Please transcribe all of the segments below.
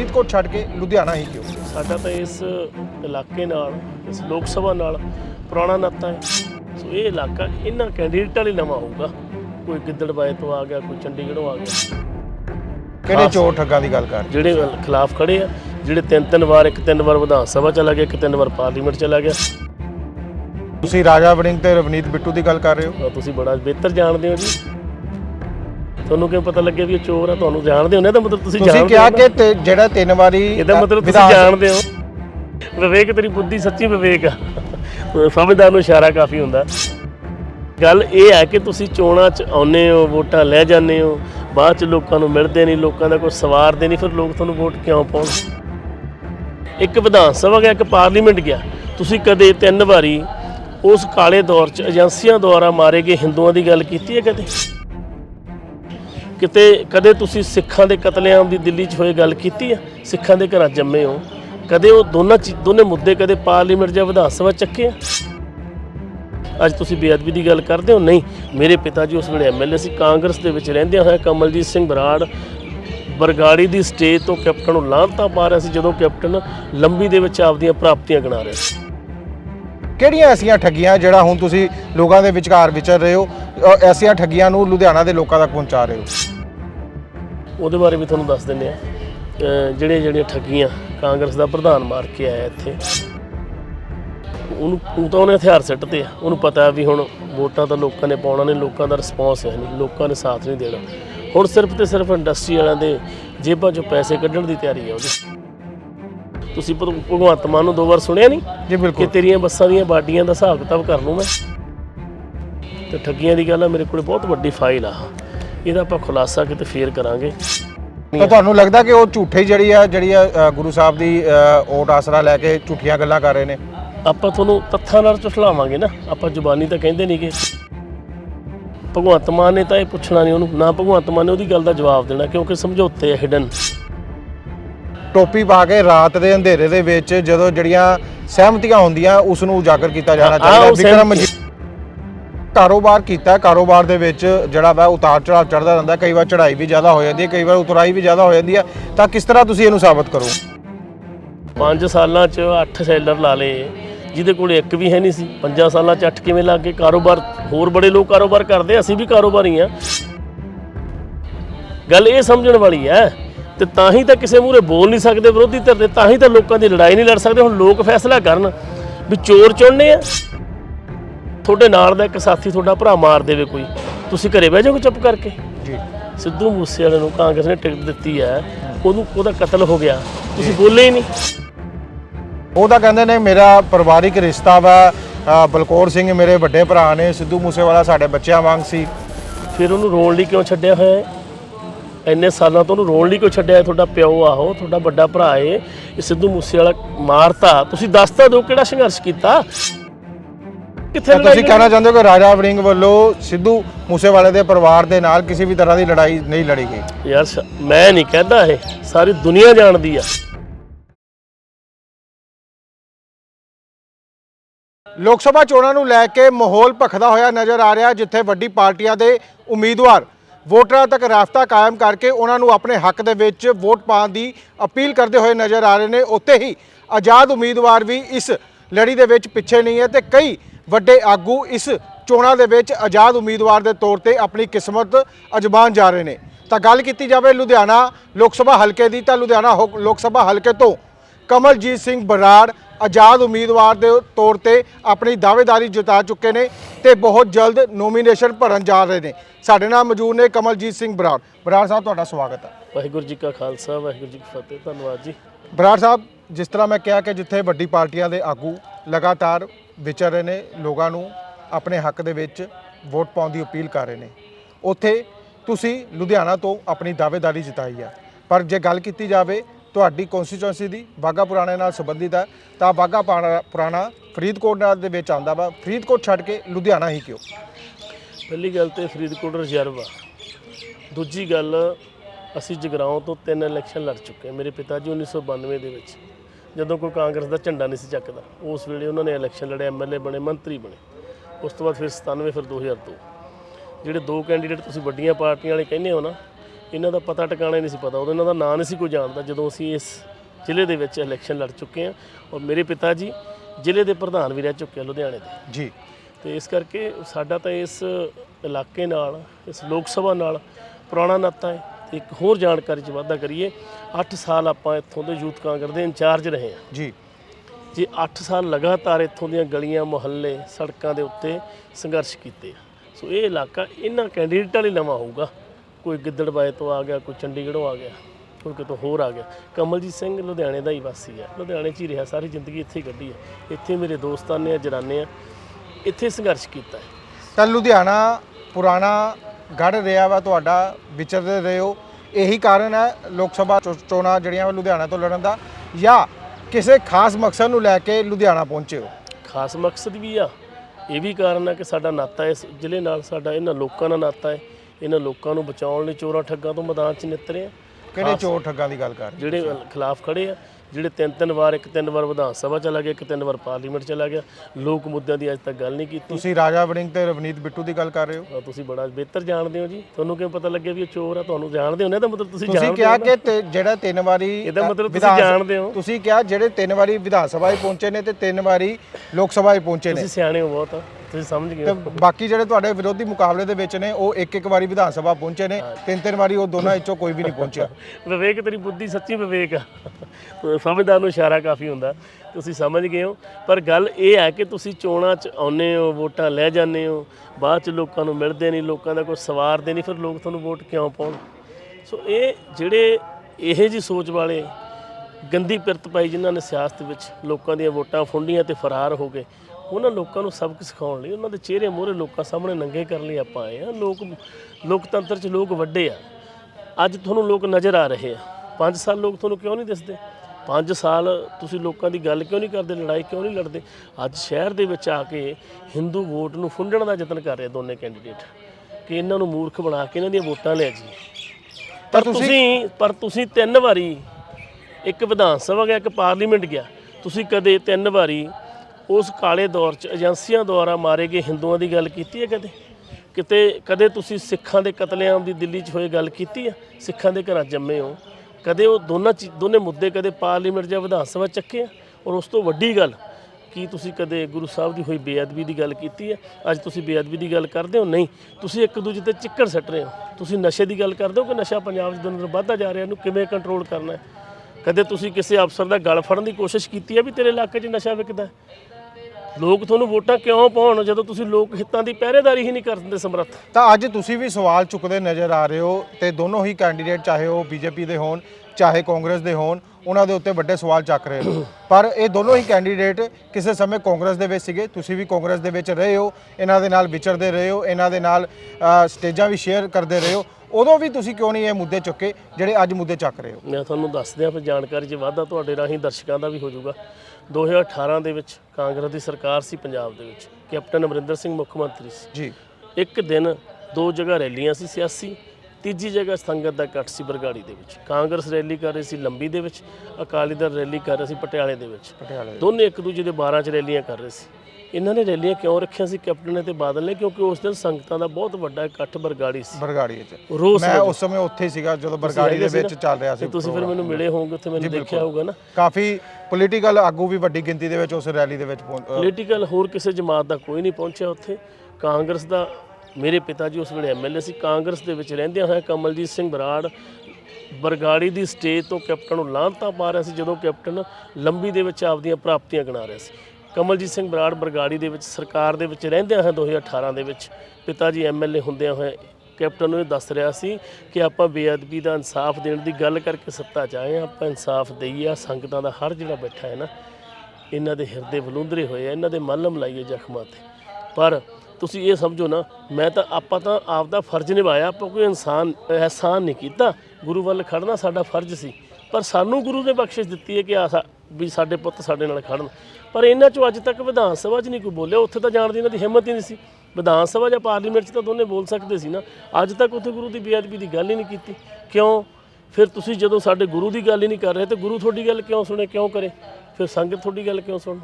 ਫਰੀਦਕੋਟ ਛੱਡ ਕੇ ਲੁਧਿਆਣਾ ਹੀ ਕਿਉਂ? ਸਾਡਾ ਤਾਂ ਇਸ ਇਲਾਕੇ ਨਾਲ ਇਸ ਲੋਕ ਸਭਾ ਨਾਲ ਪੁਰਾਣਾ ਨਾਤਾ ਹੈ। ਸੋ ਇਹ ਇਲਾਕਾ ਇਹਨਾਂ ਕੈਂਡੀਡੇਟਾਂ ਲਈ ਨਵਾਂ ਹੋਊਗਾ। ਕੋਈ ਗਿੱਦੜਬਾਏ ਤੋਂ ਆ ਗਿਆ ਕੋਈ ਚੰਡੀਗੜ੍ਹੋਂ ਆ ਗਿਆ। ਕਿਹੜੇ ਚੋਰ ਠੱਗਾਂ ਦੀ ਗੱਲ ਕਰ ਜਿਹੜੇ ਖਿਲਾਫ ਖੜੇ ਆ ਜਿਹੜੇ ਤਿੰਨ ਤਿੰਨ ਵਾਰ ਇੱਕ ਤਿੰਨ ਵਾਰ ਵਿਧਾਨ ਸਭਾ ਚਲਾ ਗਿਆ ਇੱਕ ਤਿੰਨ ਵਾਰ ਪਾਰਲੀਮੈਂਟ ਚਲਾ ਗਿਆ। ਤੁਸੀਂ ਰਾਜਾ ਵੜਿੰਗ ਤੇ ਰਵਨੀਤ ਬਿੱਟੂ ਦੀ ਗੱਲ ਕਰ ਰਹੇ ਹੋ? ਤੁਸੀਂ ਬੜਾ ਬਿਹਤਰ ਜਾਣਦੇ ਹੋ ਜੀ। ਤੁਹਾਨੂੰ ਕਿਵੇਂ ਪਤਾ ਲੱਗਿਆ ਵੀ ਇਹ ਚੋਰ ਆ? ਤੁਹਾਨੂੰ ਜਾਣਦੇ ਹੋ ਨਾ ਇਹਦਾ ਮਤਲਬ ਤੁਸੀਂ ਤੁਸੀਂ ਜਾਣਦੇ ਕਿਹਾ ਹੋ ਨਾ। ਕਿ ਤੇ ਜਿਹੜਾ ਤਿੰਨ ਵਾਰੀ ਇਹਦਾ ਮਤਲਬ ਤੁਸੀਂ ਵਿਧਾਨ- ਜਾਣਦੇ ਹੋ। ਵਿਵੇਕ ਤੇਰੀ ਬੁੱਧੀ ਸੱਚੀ ਵਿਵੇਕ ਆ। ਸਮਝਦਾਰ ਨੂੰ ਇਸ਼ਾਰਾ ਕਾਫੀ ਹੁੰਦਾ। ਗੱਲ ਇਹ ਹੈ ਕਿ ਤੁਸੀਂ ਚੋਣਾਂ 'ਚ ਆਉਨੇ ਹੋ ਵੋਟਾਂ ਲੈ ਜਾਂਦੇ ਹੋ। ਬਾਅਦ 'ਚ ਲੋਕਾਂ ਨੂੰ ਮਿਲਦੇ ਨਹੀਂ ਲੋਕਾਂ ਦਾ ਕੋਈ ਸਵਾਰਦੇ ਨਹੀਂ ਫਿਰ ਲੋਕ ਤੁਹਾਨੂੰ ਵੋਟ ਕਿਉਂ ਪਾਉਣ? ਇੱਕ ਵਿਧਾਨ ਸਭਾ ਗਿਆ ਇੱਕ ਪਾਰਲੀਮੈਂਟ ਗਿਆ। ਤੁਸੀਂ ਕਦੇ ਤਿੰਨ ਵਾਰੀ ਉਸ ਕਾਲੇ ਦੌਰ 'ਚ ਏਜੰਸੀਆਂ ਦੁਆਰਾ ਮਾਰੇ ਗਏ ਹਿੰਦੂਆਂ ਦੀ ਗੱਲ ਕੀਤੀ ਹੈ ਕਦੇ? ਕਿਤੇ ਕਦੇ ਤੁਸੀਂ ਸਿੱਖਾਂ ਦੇ ਕਤਲੇਆਮ ਦੀ ਦਿੱਲੀ 'ਚ ਹੋਏ ਗੱਲ ਕੀਤੀ ਆ? ਸਿੱਖਾਂ ਦੇ ਘਰਾਂ ਜੰਮੇ ਹੋ। ਕਦੇ ਉਹ ਦੋਨਾਂ ਚੀ- ਦੋਨੇ ਮੁੱਦੇ ਕਦੇ ਪਾਰਲੀਮੈਂਟ ਜਾਂ ਵਿਧਾਨ ਸਭਾ ਚੱਕੇ ਆ? ਅੱਜ ਤੁਸੀਂ ਬੇਅਦਬੀ ਦੀ ਗੱਲ ਕਰਦੇ ਹੋ? ਨਹੀਂ। ਮੇਰੇ ਪਿਤਾ ਜੀ ਉਸ ਵੇਲੇ ਐਮਐਲਏ ਸੀ, ਕਾਂਗਰਸ ਦੇ ਵਿੱਚ ਰਹਿੰਦਿਆਂ ਹੋਇਆ ਕਮਲਜੀਤ ਸਿੰਘ ਬਰਾੜ ਬਰਗਾੜੀ ਦੀ ਸਟੇਜ ਤੋਂ ਕੈਪਟਨ ਨੂੰ ਲਾਂਘਤਾ ਪਾ ਰਿਹਾ ਸੀ, ਜਦੋਂ ਕੈਪਟਨ ਲੰਬੀ ਦੇ ਵਿੱਚ ਆਪਦੀਆਂ ਪ੍ਰਾਪਤੀਆਂ ਗਿਣਾ ਰਿਹਾ ਸੀ। ਕਿਹੜੀਆਂ ਐਸੀਆਂ ਠੱਗੀਆਂ ਜਿਹੜਾ ਹੁਣ ਤੁਸੀਂ ਲੋਕਾਂ ਦੇ ਵਿਚਕਾਰ ਵਿਚਰ ਰਹੇ ਹੋ ਅ, ਐਸੀਆਂ ਠੱਗੀਆਂ ਨੂੰ ਲੁਧਿਆਣਾ ਦੇ ਲੋਕਾਂ ਤੱਕ ਪਹੁੰਚਾ ਰਹੇ ਹੋ? ਉਹਦੇ ਬਾਰੇ ਵੀ ਤੁਹਾਨੂੰ ਦੱਸ ਦਿੰਦੇ ਆ ਜਿਹੜੇ ਜਿਹੜੀਆਂ ਠੱਗੀਆਂ ਕਾਂਗਰਸ ਦਾ ਪ੍ਰਧਾਨ ਮਾਰ ਕੇ ਆਇਆ ਇੱਥੇ। ਉਹਨੂੰ ਉਹ ਤਾਂ ਉਹਨੇ ਹਥਿਆਰ ਸਿੱਟਦੇ ਆ। ਉਹਨੂੰ ਪਤਾ ਵੀ ਹੁਣ ਵੋਟਾਂ ਤਾਂ ਲੋਕਾਂ ਨੇ ਪਾਉਣਾ ਨੇ ਲੋਕਾਂ ਦਾ ਰਿਸਪੌਂਸ ਹੈ ਨਹੀਂ ਲੋਕਾਂ ਨੇ ਸਾਥ ਨਹੀਂ ਦੇਣਾ। ਹੁਣ ਸਿਰਫ ਤੇ ਸਿਰਫ ਇੰਡਸਟਰੀ ਵਾਲਿਆਂ ਦੇ ਜੇਬਾਂ 'ਚੋਂ ਪੈਸੇ ਕੱਢਣ ਦੀ ਤਿਆਰੀ ਹੈ ਉਹਦੀ। ਤੁਸੀਂ ਭਗ- ਭਗਵੰਤ ਮਾਨ ਨੂੰ ਦੋ ਵਾਰ ਸੁਣਿਆ ਨਹੀਂ? ਜੀ ਕਿ ਬਿਲਕੁਲ ਤੇਰੀਆਂ ਬੱਸਾਂ ਦੀਆਂ ਬਾਡੀਆਂ ਦਾ ਹਿਸਾਬ ਕਿਤਾਬ ਕਰ ਲੂੰ ਮੈਂ? ਤੇ ਠੱਗੀਆਂ ਦੀ ਗੱਲ ਆ ਮੇਰੇ ਕੋਲ ਬਹੁਤ ਵੱਡੀ ਫਾਈਲ ਆ। ਇਹਦਾ ਆਪਾਂ ਖੁਲਾਸਾ ਕਿਤੇ ਫੇਰ ਕਰਾਂਗੇ। ਤਾਂ ਤੁਹਾਨੂੰ ਲੱਗਦਾ ਕਿ ਉਹ ਝੂਠੇ ਜਿਹੜੀ ਆ ਜਿਹੜੀ ਆ ਅ, ਗੁਰੂ ਸਾਹਿਬ ਦੀ ਅ, ਓਟ ਆਸਰਾ ਲੈ ਕੇ ਝੂਠੀਆਂ ਗੱਲਾਂ ਕਰ ਰਹੇ ਨੇ? ਆਪਾਂ ਤੁਹਾਨੂੰ ਤੱਥਾਂ ਨਾਲ ਝੁਠਲਾਵਾਂਗੇ ਨਾ। ਆਪਾਂ ਜ਼ੁਬਾਨੀ ਤਾਂ ਕਹਿੰਦੇ ਨਹੀਂਗੇ ਭਗਵੰਤ ਮਾਨ ਨੇ ਤਾਂ ਇਹ ਪੁੱਛਣਾ ਨਹੀਂ ਉਹਨੂੰ। ਨਾ ਭਗਵੰਤ ਮਾਨ ਨੇ ਉਹਦੀ ਗੱਲ ਦਾ ਜਵਾਬ ਦੇਣਾ ਕਿਉਂਕਿ ਸਮਝੌਤੇ ਹਿਡਨ ਟੋਪੀ ਪਾ ਕੇ ਰਾਤ ਦੇ ਅੰਧੇਰੇ ਦੇ ਵਿੱਚ ਜਦੋਂ ਜਿਹੜੀਆਂ ਸਹਿਮਤੀਆਂ ਹੁੰਦੀਆਂ ਉਸ ਨੂੰ ਉਜਾਗਰ ਕੀਤਾ ਜਾਣਾ ਚਾਹੀਦਾ। ਵਿਕਰਮ ਕਾਰੋਬਾਰ ਕੀਤਾ ਕਾਰੋਬਾਰ ਦੇ ਵਿੱਚ ਜਿਹੜਾ ਵਾ ਉਤਾਰ ਚੜਾਅ ਚੜਦਾ ਰਹਿੰਦਾ ਕਈ ਵਾਰ ਚੜ੍ਹਾਈ ਵੀ ਜ਼ਿਆਦਾ ਹੋ ਜਾਂਦੀ ਹੈ ਕਈ ਵਾਰ ਉਤਰਾਈ ਵੀ ਜ਼ਿਆਦਾ ਹੋ ਜਾਂਦੀ ਹੈ। ਤਾਂ ਕਿਸ ਤਰ੍ਹਾਂ ਤੁਸੀਂ ਇਹਨੂੰ ਸਾਬਤ ਕਰੋ? 5 ਸਾਲਾਂ 'ਚ 8 ਸੈਲਰ ਲਾ ਲਏ। ਜਿਹਦੇ ਕੋਲ ਇੱਕ ਵੀ ਹੈ ਨਹੀਂ ਸੀ। 5 ਸਾਲਾਂ 'ਚ 8 ਕਿਵੇਂ ਲੱਗ ਗਏ ਕਾਰੋਬਾਰ ਹੋਰ ਬੜੇ ਲੋਕ ਕਾਰੋਬਾਰ ਕਰਦੇ ਅਸੀਂ ਵੀ ਕਾਰੋਬਾਰੀ ਆ ਗੱਲ ਇਹ ਸਮਝਣ ਵਾਲੀ ਹੈ ਤੇ ਤਾਂ ਹੀ ਤਾਂ ਕਿਸੇ ਮੂਹਰੇ ਬੋਲ ਨਹੀਂ ਸਕਦੇ ਵਿਰੋਧੀ ਧਿਰ ਦੇ ਤਾਂ ਹੀ ਤਾਂ ਲੋਕਾਂ ਦੀ ਲੜਾਈ ਨਹੀਂ ਲੜ ਸਕਦੇ। ਹੁਣ ਲੋਕ ਫੈਸਲਾ ਕਰਨ ਵੀ ਚੋਰ ਚੁਣਨੇ ਆ। ਤੁਹਾਡੇ ਨਾਲ ਦਾ ਇੱਕ ਸਾਥੀ ਤੁਹਾਡਾ ਭਰਾ ਮਾਰ ਦੇਵੇ ਕੋਈ। ਤੁਸੀਂ ਘਰੇ ਬਹਿ ਜਾਓਗੇ ਚੁੱਪ ਕਰਕੇ। ਜੀ। ਸਿੱਧੂ ਮੂਸੇ ਵਾਲੇ ਨੂੰ ਕਾਂਗਰਸ ਨੇ ਟਿਕਟ ਦਿੱਤੀ ਹੈ। ਉਹਨੂੰ ਉਹਦਾ ਕਤਲ ਹੋ ਗਿਆ। ਤੁਸੀਂ ਬੋਲੇ ਹੀ ਨਹੀਂ। ਉਹ ਤਾਂ ਕਹਿੰਦੇ ਨੇ ਮੇਰਾ ਪਰਿਵਾਰਿਕ ਰਿਸ਼ਤਾ ਵਾ। ਅ, ਬਲਕੌਰ ਸਿੰਘ ਮੇਰੇ ਵੱਡੇ ਭਰਾ ਨੇ। ਸਿੱਧੂ ਮੂਸੇਵਾਲਾ ਸਾਡੇ ਬੱਚਿਆਂ ਵਾਂਗ ਸੀ। ਫਿਰ ਉਹਨੂੰ ਰੋਣ ਲਈ ਕਿਉਂ ਛੱਡਿਆ ਹੋਇਆ ਹੈ? ਇੰਨੇ ਸਾਲਾਂ ਤੋਂ ਉਹਨੂੰ ਰੋਣ ਲਈ ਕਿਉਂ ਛੱਡਿਆ? ਤੁਹਾਡਾ ਪਿਓ ਆਹੋ ਤੁਹਾਡਾ ਵੱਡਾ ਭਰਾ ਏ ਇਹ ਸਿੱਧੂ ਮੂਸੇ ਵਾਲਾ ਮਾਰਤਾ। ਤੁਸੀਂ ਦੱਸਤਾ ਦਿਓ ਕਿਹੜਾ ਸੰਘਰਸ਼ ਕੀਤਾ? ਕਿੱਥੇ ਤਾਂ ਤੁਸੀਂ ਕਹਿਣਾ ਚਾਹੁੰਦੇ ਹੋ ਕਿ ਰਾਜਾ ਵੜਿੰਗ ਵੱਲੋਂ ਸਿੱਧੂ ਮੂਸੇਵਾਲੇ ਦੇ ਪਰਿਵਾਰ ਦੇ ਨਾਲ ਕਿਸੇ ਵੀ ਤਰ੍ਹਾਂ ਦੀ ਲੜਾਈ ਨਹੀਂ ਲੜੀ ਗਈ? ਯਾਰ ਸ- ਮੈਂ ਨਹੀਂ ਕਹਿੰਦਾ ਇਹ। ਸਾਰੀ ਦੁਨੀਆ ਜਾਣਦੀ ਆ। ਲੋਕ ਸਭਾ ਚੋਣਾਂ ਨੂੰ ਲੈ ਕੇ ਮਾਹੌਲ ਭਖਦਾ ਹੋਇਆ ਨਜ਼ਰ ਆ ਰਿਹਾ ਜਿੱਥੇ ਵੱਡੀ ਪਾਰਟੀਆਂ ਦੇ ਉਮੀਦਵਾਰ ਵੋਟਰਾਂ ਤੱਕ ਰਾਬਤਾ ਕਾਇਮ ਕਰਕੇ ਉਹਨਾਂ ਨੂੰ ਆਪਣੇ ਹੱਕ ਦੇ ਵਿੱਚ ਵੋਟ ਪਾਉਣ ਦੀ ਅਪੀਲ ਕਰਦੇ ਹੋਏ ਨਜ਼ਰ ਆ ਰਹੇ ਨੇ। ਉੱਥੇ ਹੀ ਆਜ਼ਾਦ ਉਮੀਦਵਾਰ ਵੀ ਇਸ ਲੜੀ ਦੇ ਵਿੱਚ ਪਿੱਛੇ ਨਹੀਂ ਹੈ ਤੇ ਕਈ ਵੱਡੇ ਆਗੂ ਇਸ ਚੋਣਾਂ ਦੇ ਵਿੱਚ ਆਜ਼ਾਦ ਉਮੀਦਵਾਰ ਦੇ ਤੌਰ ਤੇ ਆਪਣੀ ਕਿਸਮਤ ਅਜਮਾਨ ਜਾ ਰਹੇ ਨੇ। ਤਾਂ ਗੱਲ ਕੀਤੀ ਜਾਵੇ ਲੁਧਿਆਣਾ ਲੋਕ ਸਭਾ ਹਲਕੇ ਦੀ ਤਾਂ ਲੁਧਿਆਣਾ ਹੋ- ਲੋਕ ਸਭਾ ਹਲਕੇ ਤੋਂ ਕਮਲਜੀਤ ਸਿੰਘ ਬਰਾੜ ਆਜ਼ਾਦ ਉਮੀਦਵਾਰ ਦੇ ਤੌਰ ਤੇ ਆਪਣੀ ਦਾਅਵੇਦਾਰੀ ਜਤਾ ਚੁੱਕੇ ਨੇ ਤੇ ਬਹੁਤ ਜਲਦ ਨੋਮੀਨੇਸ਼ਨ ਭਰਨ ਜਾ ਰਹੇ ਨੇ। ਸਾਡੇ ਨਾਲ ਮੌਜੂਦ ਨੇ ਕਮਲਜੀਤ ਸਿੰਘ ਬਰਾੜ। ਬਰਾੜ ਸਾਹਿਬ ਤੁਹਾਡਾ ਸਵਾਗਤ ਹੈ। ਵਾਹਿਗੁਰੂ ਜੀ ਕਾ ਖਾਲਸਾ ਵਾਹਿਗੁਰੂ ਜੀ ਕੀ ਫਤਿਹ ਧੰਨਵਾਦ ਜੀ। ਬਰਾੜ ਸਾਹਿਬ ਜਿਸ ਤਰ੍ਹਾਂ ਮੈਂ ਕਿਹਾ ਕਿ ਜਿੱਥੇ ਵੱਡੀ ਪਾਰਟੀਆਂ ਦੇ ਆਗੂ ਲਗਾਤਾਰ ਵਿਚਰ ਰਹੇ ਨੇ ਲੋਕਾਂ ਨੂੰ ਆਪਣੇ ਹੱਕ ਦੇ ਵਿੱਚ ਵੋਟ ਪਾਉਣ ਦੀ ਅਪੀਲ ਕਰ ਰਹੇ ਨੇ ਉੱਥੇ ਤੁਸੀਂ ਲੁਧਿਆਣਾ ਤੋਂ ਆਪਣੀ ਦਾਅਵੇਦਾਰੀ ਜਿਤਾਈ ਹੈ ਪਰ ਜੇ ਗੱਲ ਕੀਤੀ ਜਾਵੇ ਤੁਹਾਡੀ ਕਨਸਟੀਚੁਐਂਸੀ ਦੀ ਬਾਗਾ ਪੁਰਾਣੇ ਨਾਲ ਸੰਬੰਧਿਤ ਹੈ। ਤਾਂ ਬਾਗਾ ਪੁਰਾਣਾ ਫਰੀਦਕੋਟ ਨਾਲ ਦੇ ਵਿੱਚ ਆਉਂਦਾ ਵਾ। ਫਰੀਦਕੋਟ ਛੱਡ ਕੇ ਲੁਧਿਆਣਾ ਹੀ ਕਿਉਂ? ਪਹਿਲੀ ਗੱਲ ਤੇ ਫਰੀਦਕੋਟ ਰਿਜ਼ਰਵ ਆ। ਦੂਜੀ ਗੱਲ, ਅਸੀਂ ਜਗਰਾਉਂ ਤੋਂ ਤਿੰਨ ਇਲੈਕਸ਼ਨ ਲੜ ਚੁੱਕੇ ਹਾਂ। ਮੇਰੇ ਪਿਤਾ ਜੀ 1992 ਦੇ ਵਿੱਚ। ਜਦੋਂ ਕੋਈ ਕਾਂਗਰਸ ਦਾ ਝੰਡਾ ਨਹੀਂ ਸੀ ਚੱਕਦਾ, ਉਸ ਵੇਲੇ ਉਹਨਾਂ ਨੇ ਇਲੈਕਸ਼ਨ ਲੜੇ ਐਮਐਲਏ ਬਣੇ, ਮੰਤਰੀ ਬਣੇ। ਉਸ ਤੋਂ ਬਾਅਦ ਫਿਰ 97 ਫਿਰ 2002 ਜਿਹੜੇ ਦੋ ਕੈਂਡੀਡੇਟ ਤੁਸੀਂ ਵੱਡੀਆਂ ਪਾਰਟੀਆਂ ਵਾਲੇ ਕਹਿੰਦੇ ਹੋ ਨਾ ਇਹਨਾਂ ਦਾ ਪਤਾ ਟਿਕਾਣਾ ਨਹੀਂ ਸੀ ਪਤਾ ਉਦੋਂ ਇਹਨਾਂ ਦਾ ਨਾਂ ਨਹੀਂ ਸੀ ਕੋਈ ਜਾਣਦਾ ਜਦੋਂ ਅਸੀਂ ਇਸ ਜ਼ਿਲ੍ਹੇ ਦੇ ਵਿੱਚ ਇਲੈਕਸ਼ਨ ਲੜ ਚੁੱਕੇ ਹਾਂ ਔਰ ਮੇਰੇ ਪਿਤਾ ਜੀ ਜ਼ਿਲ੍ਹੇ ਦੇ ਪ੍ਰਧਾਨ ਵੀ ਰਹਿ ਚੁੱਕੇ ਆ ਲੁਧਿਆਣੇ ਦੇ। ਜੀ। ਤੇ ਇਸ ਕਰਕੇ ਸਾਡਾ ਤਾਂ ਇਸ ਇਲਾਕੇ ਨਾਲ ਇਸ ਲੋਕ ਸਭਾ ਨਾਲ ਪੁਰਾਣਾ ਨਾਤਾ ਹੈ ਤੇ ਇੱਕ ਹੋਰ ਜਾਣਕਾਰੀ 'ਚ ਵਾਧਾ ਕਰੀਏ 8 ਸਾਲ ਆਪਾਂ ਇੱਥੋਂ ਦੇ ਯੂਥ ਕਾਂਗਰਸ ਦੇ ਇੰਚਾਰਜ ਰਹੇ ਹਾਂ। ਜੀ। ਜੇ 8 ਸਾਲ ਲਗਾਤਾਰ ਇੱਥੋਂ ਦੀਆਂ ਗਲੀਆਂ ਮੁਹੱਲੇ ਸੜਕਾਂ ਦੇ ਉੱਤੇ ਸੰਘਰਸ਼ ਕੀਤੇ ਆ। ਸੋ ਇਹ ਇਲਾਕਾ ਇਹਨਾਂ ਕੈਂਡੀਡੇਟਾਂ ਲਈ ਨਵਾਂ ਹੋਊਗਾ। ਕੋਈ ਗਿੱਦੜਬਾਏ ਤੋਂ ਆ ਗਿਆ ਕੋਈ ਚੰਡੀਗੜ੍ਹੋਂ ਆ ਗਿਆ ਕੋਈ ਕਿਤੋਂ ਹੋਰ ਆ ਗਿਆ। ਕਮਲਜੀਤ ਸਿੰਘ ਲੁਧਿਆਣੇ ਦਾ ਹੀ ਵਾਸੀ ਹੈ। ਲੁਧਿਆਣੇ 'ਚ ਹੀ ਰਿਹਾ ਸਾਰੀ ਜ਼ਿੰਦਗੀ ਇੱਥੇ ਹੀ ਕੱਢੀ ਹੈ। ਇੱਥੇ ਮੇਰੇ ਦੋਸਤਾਂ ਨੇ ਜਰਾਨੇ ਆ ਇੱਥੇ ਸੰਘਰਸ਼ ਕੀਤਾ ਹੈ। ਤਾਂ ਲੁਧਿਆਣਾ ਪੁਰਾਣਾ ਗੜ ਰਿਹਾ ਵਾ ਤੁਹਾਡਾ ਵਿਚਰਦੇ ਰਹੇ। ਹੋ ਇਹੀ ਕਾਰਨ ਹੈ ਲੋਕ ਸਭਾ ਚੋ- ਚੋਣਾਂ ਜਿਹੜੀਆਂ ਵਾ ਲੁਧਿਆਣਾ ਤੋਂ ਲੜਨ ਦਾ ਜਾਂ ਕਿਸੇ ਖਾਸ ਮਕਸਦ ਨੂੰ ਲੈ ਕੇ ਲੁਧਿਆਣਾ ਪਹੁੰਚੇ ਹੋ? ਖਾਸ ਮਕਸਦ ਵੀ ਆ। ਇਹ ਵੀ ਕਾਰਨ ਹੈ ਕਿ ਸਾਡਾ ਨਾਤਾ ਇਸ ਜ਼ਿਲ੍ਹੇ ਨਾਲ ਸਾਡਾ ਇਹਨਾਂ ਲੋਕਾਂ ਨਾਲ ਨਾਤਾ ਹੈ। ਇਹਨਾਂ ਲੋਕਾਂ ਨੂੰ ਬਚਾਉਣ ਲਈ ਚੋਰਾਂ ਠੱਗਾਂ ਤੋਂ ਮੈਦਾਨ 'ਚ ਨਿੱਤਰੇ ਆ। ਕਿਹੜੇ ਚੋਰ ਠੱਗਾਂ ਦੀ ਗੱਲ ਕਰ ਰਹੇ ਜਿਹੜੇ ਖਿਲਾਫ ਖੜੇ ਆ ਜਿਹੜੇ ਤਿੰਨ ਤਿੰਨ ਵਾਰ ਇੱਕ ਤਿੰਨ ਵਾਰ ਵਿਧਾਨ ਸਭਾ ਚਲਾ ਗਿਆ ਇੱਕ ਤਿੰਨ ਵਾਰ ਪਾਰਲੀਮੈਂਟ ਚਲਾ ਗਿਆ। ਲੋਕ ਮੁੱਦਿਆਂ ਦੀ ਅੱਜ ਤੱਕ ਗੱਲ ਨਹੀਂ ਕੀਤੀ। ਤੁਸੀਂ ਰਾਜਾ ਵੜਿੰਗ ਤੇ ਰਵਨੀਤ ਬਿੱਟੂ ਦੀ ਗੱਲ ਕਰ ਰਹੇ ਹੋ? ਤਾਂ ਤੁਸੀਂ ਬੜਾ ਬਿਹਤਰ ਜਾਣਦੇ ਹੋ ਜੀ। ਤੁਹਾਨੂੰ ਕਿਵੇਂ ਪਤਾ ਲੱਗਿਆ ਵੀ ਇਹ ਚੋਰ ਆ? ਤੁਹਾਨੂੰ ਜਾਣਦੇ ਹੋ ਨਾ ਇਹਦਾ ਮਤਲਬ ਤੁਸੀਂ ਤੁਸੀਂ ਜਾਣਦੇ ਕਿਹਾ। ਕਿ ਤੇ ਜਿਹੜਾ ਤਿੰਨ ਵਾਰੀ ਇਹਦਾ ਮਤਲਬ ਤੁਸੀਂ ਜਾਣਦੇ ਹੋ। ਤੁਸੀਂ ਕਿਹਾ ਜਿਹੜੇ ਤਿੰਨ ਵਾਰੀ ਵਿਧਾਨ ਸਭਾ 'ਚ ਪਹੁੰਚੇ ਨੇ ਤੇ ਤਿੰਨ ਵਾਰੀ ਲੋਕ ਸਭਾ 'ਚ ਪਹੁੰਚੇ ਨੇ। ਤੁਸੀਂ ਸਿਆਣੇ ਹੋ ਬਹੁਤ। ਤੁਸੀਂ ਸਮਝ ਗਏ ਤੇ ਹੋ। ਬਾਕੀ ਜਿਹੜੇ ਤੁਹਾਡੇ ਵਿਰੋਧੀ ਮੁਕਾਬਲੇ ਦੇ ਵਿੱਚ ਨੇ ਉਹ ਇੱਕ ਇੱਕ ਵਾਰੀ ਵਿਧਾਨ ਸਭਾ ਪਹੁੰਚੇ ਨੇ ਤਿੰਨ ਤਿੰਨ ਵਾਰੀ ਉਹ ਦੋਨਾਂ ਵਿੱਚੋਂ ਕੋਈ ਵੀ ਨਹੀਂ ਪਹੁੰਚਿਆ। ਵਿਵੇਕ ਤੇਰੀ ਬੁੱਧੀ ਸੱਚੀ ਵਿਵੇਕ ਆ। ਸਮਝਦਾਰ ਨੂੰ ਇਸ਼ਾਰਾ ਕਾਫੀ ਹੁੰਦਾ ਤੁਸੀਂ ਸਮਝ ਗਏ ਹੋ। ਪਰ ਗੱਲ ਇਹ ਹੈ ਕਿ ਤੁਸੀਂ ਚੋਣਾਂ 'ਚ ਆਉਂਦੇ ਹੋ ਵੋਟਾਂ ਲੈ ਜਾਂਦੇ ਹੋ ਬਾਅਦ 'ਚ ਲੋਕਾਂ ਨੂੰ ਮਿਲਦੇ ਨਹੀਂ ਲੋਕਾਂ ਦਾ ਕੋਈ ਸਵਾਰਦੇ ਨਹੀਂ ਫਿਰ ਲੋਕ ਤੁਹਾਨੂੰ ਵੋਟ ਕਿਉਂ ਪਾਉਣ? ਸੋ ਇਹ ਜਿਹੜੇ ਇਹੋ ਜੀ ਸੋਚ ਵਾਲੇ ਗੰਦੀ ਪਿਰਤ ਪਾਈ ਜਿਨ੍ਹਾਂ ਨੇ ਸਿਆਸਤ ਵਿੱਚ ਲੋਕਾਂ ਦੀਆਂ ਵੋਟਾਂ ਫੁੰਡੀਆਂ ਤੇ ਫਰਾਰ ਹੋ ਗਏ ਉਹਨਾਂ ਲੋਕਾਂ ਨੂੰ ਸਬਕ ਸਿਖਾਉਣ ਲਈ ਉਹਨਾਂ ਦੇ ਚਿਹਰੇ ਮੂਹਰੇ ਲੋਕਾਂ ਸਾਹਮਣੇ ਨੰਗੇ ਕਰਨ ਲਈ ਆਪਾਂ ਆਏ ਆ ਲੋਕ ਲੋਕਤੰਤਰ 'ਚ ਲੋਕ ਵੱਡੇ ਆ। ਅੱਜ ਤੁਹਾਨੂੰ ਲੋਕ ਨਜ਼ਰ ਆ ਰਹੇ ਆ। 5 ਸਾਲ ਲੋਕ ਤੁਹਾਨੂੰ ਕਿਉਂ ਨਹੀਂ ਦਿਸਦੇ? 5 ਸਾਲ ਤੁਸੀਂ ਲੋਕਾਂ ਦੀ ਗੱਲ ਕਿਉਂ ਨਹੀਂ ਕਰਦੇ ਲੜਾਈ ਕਿਉਂ ਨਹੀਂ ਲੜਦੇ? ਅੱਜ ਸ਼ਹਿਰ ਦੇ ਵਿੱਚ ਆ ਕੇ ਹਿੰਦੂ ਵੋਟ ਨੂੰ ਫੁੰਡਣ ਦਾ ਯਤਨ ਕਰ ਰਹੇ ਦੋਨੇ ਕੈਂਡੀਡੇਟ ਕਿ ਇਹਨਾਂ ਨੂੰ ਮੂਰਖ ਬਣਾ ਕੇ ਇਹਨਾਂ ਦੀਆਂ ਵੋਟਾਂ ਲੈ ਜੀ ਪਰ ਤੁਸੀਂ ਪਰ ਤੁਸੀਂ ਤਿੰਨ ਵਾਰੀ ਇੱਕ ਵਿਧਾਨ ਸਭਾ ਗਿਆ ਇੱਕ ਪਾਰਲੀਮੈਂਟ ਗਿਆ। ਤੁਸੀਂ ਕਦੇ ਤਿੰਨ ਵਾਰੀ ਉਸ ਕਾਲੇ ਦੌਰ 'ਚ, ਏਜੰਸੀਆਂ ਦੁਆਰਾ ਮਾਰੇ ਗਏ ਹਿੰਦੂਆਂ ਦੀ ਗੱਲ ਕੀਤੀ ਹੈ ਕਦੇ? ਕਿਤੇ, ਕਦੇ ਤੁਸੀਂ ਸਿੱਖਾਂ ਦੇ ਕਤਲੇਆਮ ਦੀ ਦਿੱਲੀ 'ਚ ਹੋਏ ਗੱਲ ਕੀਤੀ ਆ ਸਿੱਖਾਂ ਦੇ ਘਰਾਂ ਜੰਮੇ ਹੋ। ਕਦੇ ਉਹ ਦੋਨਾਂ ਚੀ- ਦੋਨੇ ਮੁੱਦੇ ਕਦੇ ਪਾਰਲੀਮੈਂਟ ਜਾਂ ਵਿਧਾਨ ਸਭਾ ਚੱਕੇ ਆ? ਔਰ ਉਸ ਤੋਂ ਵੱਡੀ ਗੱਲ, ਕੀ ਤੁਸੀਂ ਕਦੇ ਗੁਰੂ ਸਾਹਿਬ ਦੀ ਹੋਈ ਬੇਅਦਬੀ ਦੀ ਗੱਲ ਕੀਤੀ ਹੈ? ਅੱਜ ਤੁਸੀਂ ਬੇਅਦਬੀ ਦੀ ਗੱਲ ਕਰਦੇ ਹੋ? ਨਹੀਂ। ਤੁਸੀਂ ਇੱਕ ਦੂਜੇ ਤੇ ਚਿੱਕੜ ਸੱਟ ਰਹੇ ਹੋ। ਤੁਸੀਂ ਨਸ਼ੇ ਦੀ ਗੱਲ ਕਰਦੇ ਹੋ ਕਿ ਨਸ਼ਾ ਪੰਜਾਬ 'ਚ ਦਿਨ ਦਿਨ ਵੱਧਦਾ ਜਾ ਰਿਹਾ? ਇਹਨੂੰ ਕਿਵੇਂ ਕੰਟਰੋਲ ਕਰਨਾ ਹੈ? ਕਦੇ ਤੁਸੀਂ ਕਿਸੇ ਅਫਸਰ ਦਾ ਗਲ ਫੜਨ ਦੀ ਕੋਸ਼ਿਸ਼ ਕੀਤੀ ਹੈ ਵੀ ਤੇਰੇ ਇਲਾਕੇ 'ਚ ਨਸ਼ਾ ਵਿਕਦਾ ਲੋਕ ਤੁਹਾਨੂੰ ਵੋਟਾਂ ਕਿਉਂ ਪਾਉਣ? ਜਦੋਂ ਤੁਸੀਂ ਲੋਕ ਹਿੱਤਾਂ ਦੀ ਪਹਿਰੇਦਾਰੀ ਹੀ ਨਹੀਂ ਕਰਨ ਦੇ ਸਮਰੱਥ। ਤਾਂ ਅੱਜ ਤੁਸੀਂ ਵੀ ਸਵਾਲ ਚੁੱਕਦੇ ਨਜ਼ਰ ਆ ਰਹੇ ਹੋ ਤੇ ਦੋਨੋਂ ਹੀ ਕੈਂਡੀਡੇਟ ਚਾਹੇ ਉਹ ਬੀਜੇਪੀ ਦੇ ਹੋਣ ਚਾਹੇ ਕਾਂਗਰਸ ਦੇ ਹੋਣ ਉਹਨਾਂ ਦੇ ਉੱਤੇ ਵੱਡੇ ਸਵਾਲ ਚੱਕ ਰਹੇ ਹੋ ਪਰ ਇਹ ਦੋਨੋਂ ਹੀ ਕੈਂਡੀਡੇਟ ਕਿਸੇ ਸਮੇਂ ਕਾਂਗਰਸ ਦੇ ਵਿੱਚ ਸੀਗੇ ਤੁਸੀਂ ਵੀ ਕਾਂਗਰਸ ਦੇ ਵਿੱਚ ਰਹੇ ਹੋ ਇਹਨਾਂ ਦੇ ਨਾਲ ਵਿਚਰਦੇ ਰਹੇ ਹੋ ਇਹਨਾਂ ਦੇ ਨਾਲ ਸਟੇਜਾਂ ਵੀ ਸ਼ੇਅਰ ਕਰਦੇ ਰਹੇ ਹੋ। ਉਦੋਂ ਵੀ ਤੁਸੀਂ ਕਿਉਂ ਨਹੀਂ ਇਹ ਮੁੱਦੇ ਚੁੱਕੇ ਜਿਹੜੇ ਅੱਜ ਮੁੱਦੇ ਚੱਕ ਰਹੇ ਹੋ? ਮੈਂ ਤੁਹਾਨੂੰ ਦੱਸ ਦਿਆਂ ਫਿਰ ਜਾਣਕਾਰੀ 'ਚ ਵਾਧਾ ਤੁਹਾਡੇ ਰਾਹੀਂ ਦਰਸ਼ਕਾਂ ਦਾ ਵੀ ਹੋ ਜਾਊਗਾ। 2018 ਦੇ ਵਿੱਚ ਕਾਂਗਰਸ ਦੀ ਸਰਕਾਰ ਸੀ ਪੰਜਾਬ ਦੇ ਵਿੱਚ ਕੈਪਟਨ ਅਮਰਿੰਦਰ ਸਿੰਘ ਮੁੱਖ ਮੰਤਰੀ ਸੀ। ਜੀ। ਇੱਕ ਦਿਨ ਦੋ ਜਗ੍ਹਾ ਰੈਲੀਆਂ ਸੀ ਸਿਆਸੀ ਤੀਜੀ ਜਗ੍ਹਾ ਸੰਗਤ ਦਾ ਇਕੱਠ ਸੀ ਬਰਗਾੜੀ ਦੇ ਵਿੱਚ। ਕਾਂਗਰਸ ਰੈਲੀ ਕਰ ਰਹੀ ਸੀ ਲੰਬੀ ਦੇ ਵਿੱਚ ਅਕਾਲੀ ਦਲ ਰੈਲੀ ਕਰ ਰਿਹਾ ਸੀ ਪਟਿਆਲੇ ਦੇ ਵਿੱਚ। ਪਟਿਆਲੇ ਦੋਨੇ ਇੱਕ ਦੂਜੇ ਦੇ 12 ਚ ਰੈਲੀਆਂ ਕਰ ਰਹੇ ਸੀ। ਇਹਨਾਂ ਨੇ ਰੈਲੀਆਂ ਕਿਉਂ ਰੱਖੀਆਂ ਸੀ ਕੈਪਟਨ ਨੇ ਤੇ ਬਾਦਲ ਨੇ? ਕਿਉਂਕਿ ਉਸ ਦਿਨ ਸੰਗਤਾਂ ਦਾ ਬਹੁਤ ਵੱਡਾ ਇਕੱਠ ਬਰਗਾੜੀ ਸੀ। ਬਰਗਾੜੀ ਵਿੱਚ ਰੋਸ ਮੈਂ ਉਸ ਸਮੇਂ ਉੱਥੇ ਸੀਗਾ ਜਦੋਂ ਬਰਗਾੜੀ ਦੇ ਵਿੱਚ ਚੱਲ ਰਿਹਾ ਸੀ ਤੁਸੀਂ ਫਿਰ ਮੈਨੂੰ ਮਿਲੇ ਹੋਵੋਗੇ ਉੱਥੇ ਮੈਨੂੰ ਦੇਖਿਆ ਹੋਊਗਾ ਨਾ। ਕਾਫੀ ਪੋਲੀਟੀਕਲ ਆਗੂ ਵੀ ਵੱਡੀ ਗਿਣਤੀ ਦੇ ਵਿੱਚ ਉਸ ਰੈਲੀ ਦੇ ਵਿੱਚ ਪਹੁੰਚ- ਪੋਲੀਟੀਕਲ ਹੋਰ ਕਿਸੇ ਜਮਾਤ ਦਾ ਕੋਈ ਨਹੀਂ ਪਹੁੰਚਿਆ ਉੱਥੇ। ਕਾਂਗਰਸ ਦਾ ਮੇਰੇ ਪਿਤਾ ਜੀ ਉਸ ਵੇਲੇ ਐਮਐਲਏ ਸੀ। ਕਾਂਗਰਸ ਦੇ ਵਿੱਚ ਰਹਿੰਦਿਆਂ ਹੋਇਆ ਕਮਲਜੀਤ ਸਿੰਘ ਬਰਾੜ ਬਰਗਾੜੀ ਦੀ ਸਟੇਜ ਤੋਂ ਕੈਪਟਨ ਨੂੰ ਲਾਂਘਤਾ ਪਾ ਰਿਹਾ ਸੀ ਜਦੋਂ ਕੈਪਟਨ ਲੰਬੀ ਦੇ ਵਿੱਚ ਆਪਦੀਆਂ ਪ੍ਰਾਪਤੀਆਂ ਗਿਣਾ ਰਿਹਾ ਸੀ। ਕਮਲਜੀਤ ਸਿੰਘ ਬਰਾੜ ਬਰਗਾੜੀ ਦੇ ਵਿੱਚ ਸਰਕਾਰ ਦੇ ਵਿੱਚ ਰਹਿੰਦਿਆਂ ਹੋਇਆ 2018 ਦੇ ਵਿੱਚ। ਪਿਤਾ ਜੀ ਐਮਐਲਏ ਹੁੰਦਿਆਂ ਹੋਏ ਕੈਪਟਨ ਨੂੰ ਇਹ ਦੱਸ ਰਿਹਾ ਸੀ ਕਿ ਆਪਾਂ ਬੇਅਦਬੀ ਦਾ ਇਨਸਾਫ ਦੇਣ ਦੀ ਗੱਲ ਕਰਕੇ ਸੱਤਾ 'ਚ ਆਏ ਹਾਂ, ਆਪਾਂ ਇਨਸਾਫ ਦਈਏ ਆ ਸੰਗਤਾਂ ਦਾ ਹਰ ਜਿਹੜਾ ਬੈਠਾ ਹੈ ਨਾ, ਇਹਨਾਂ ਦੇ ਹਿਰਦੇ ਵਲੂੰਦਰੇ ਹੋਏ ਆ, ਇਹਨਾਂ ਦੇ ਮਲਮ ਲਾਈਏ ਜ਼ਖਮਾਂ ਤੇ। ਪਰ ਤੁਸੀਂ ਇਹ ਸਮਝੋ ਨਾ, ਮੈਂ ਤਾਂ, ਆਪਾਂ ਤਾਂ ਆਪ ਦਾ ਫਰਜ਼ ਨਿਭਾਇਆ, ਆਪਾਂ ਕੋਈ ਇਨਸਾਨ, ਅਹਿਸਾਨ ਨਹੀਂ ਕੀਤਾ। ਗੁਰੂ ਵੱਲ ਖੜਨਾ ਸਾਡਾ ਫਰਜ਼ ਸੀ। ਪਰ ਸਾਨੂੰ ਗੁਰੂ ਨੇ ਬਖਸ਼ਿਸ਼ ਦਿੱਤੀ ਹੈ ਕਿ ਆ ਵੀ ਸਾਡੇ ਪੁੱਤ ਸਾਡੇ ਨਾਲ ਖੜਨ। ਪਰ ਇਹਨਾਂ ਚੋਂ ਅੱਜ ਤੱਕ ਵਿਧਾਨ ਸਭਾ 'ਚ ਨਹੀਂ ਕੋਈ ਬੋਲਿਆ। ਉੱਥੇ ਤਾਂ ਜਾਣ ਦੀ ਇਹਨਾਂ ਦੀ ਹਿੰਮਤ ਹੀ ਨਹੀਂ ਸੀ। ਵਿਧਾਨ ਸਭਾ ਜਾਂ ਪਾਰਲੀਮੈਂਟ 'ਚ ਤਾਂ ਦੋਨੇ ਬੋਲ ਸਕਦੇ ਸੀ ਨਾ। ਅੱਜ ਤੱਕ ਉੱਥੇ ਗੁਰੂ ਦੀ ਬੇਅਦਬੀ ਦੀ ਗੱਲ ਹੀ ਨਹੀਂ ਕੀਤੀ। ਕਿਉਂ? ਫਿਰ ਤੁਸੀਂ ਜਦੋਂ ਸਾਡੇ ਗੁਰੂ ਦੀ ਗੱਲ ਹੀ ਨਹੀਂ ਕਰ ਰਹੇ ਤੇ ਗੁਰੂ ਤੁਹਾਡੀ ਗੱਲ ਕਿਉਂ ਸੁਣੇ ਕਿਉਂ ਕਰੇ? ਫਿਰ ਸੰਗਤ ਤੁਹਾਡੀ ਗੱਲ ਕਿਉਂ ਸੁਣੇ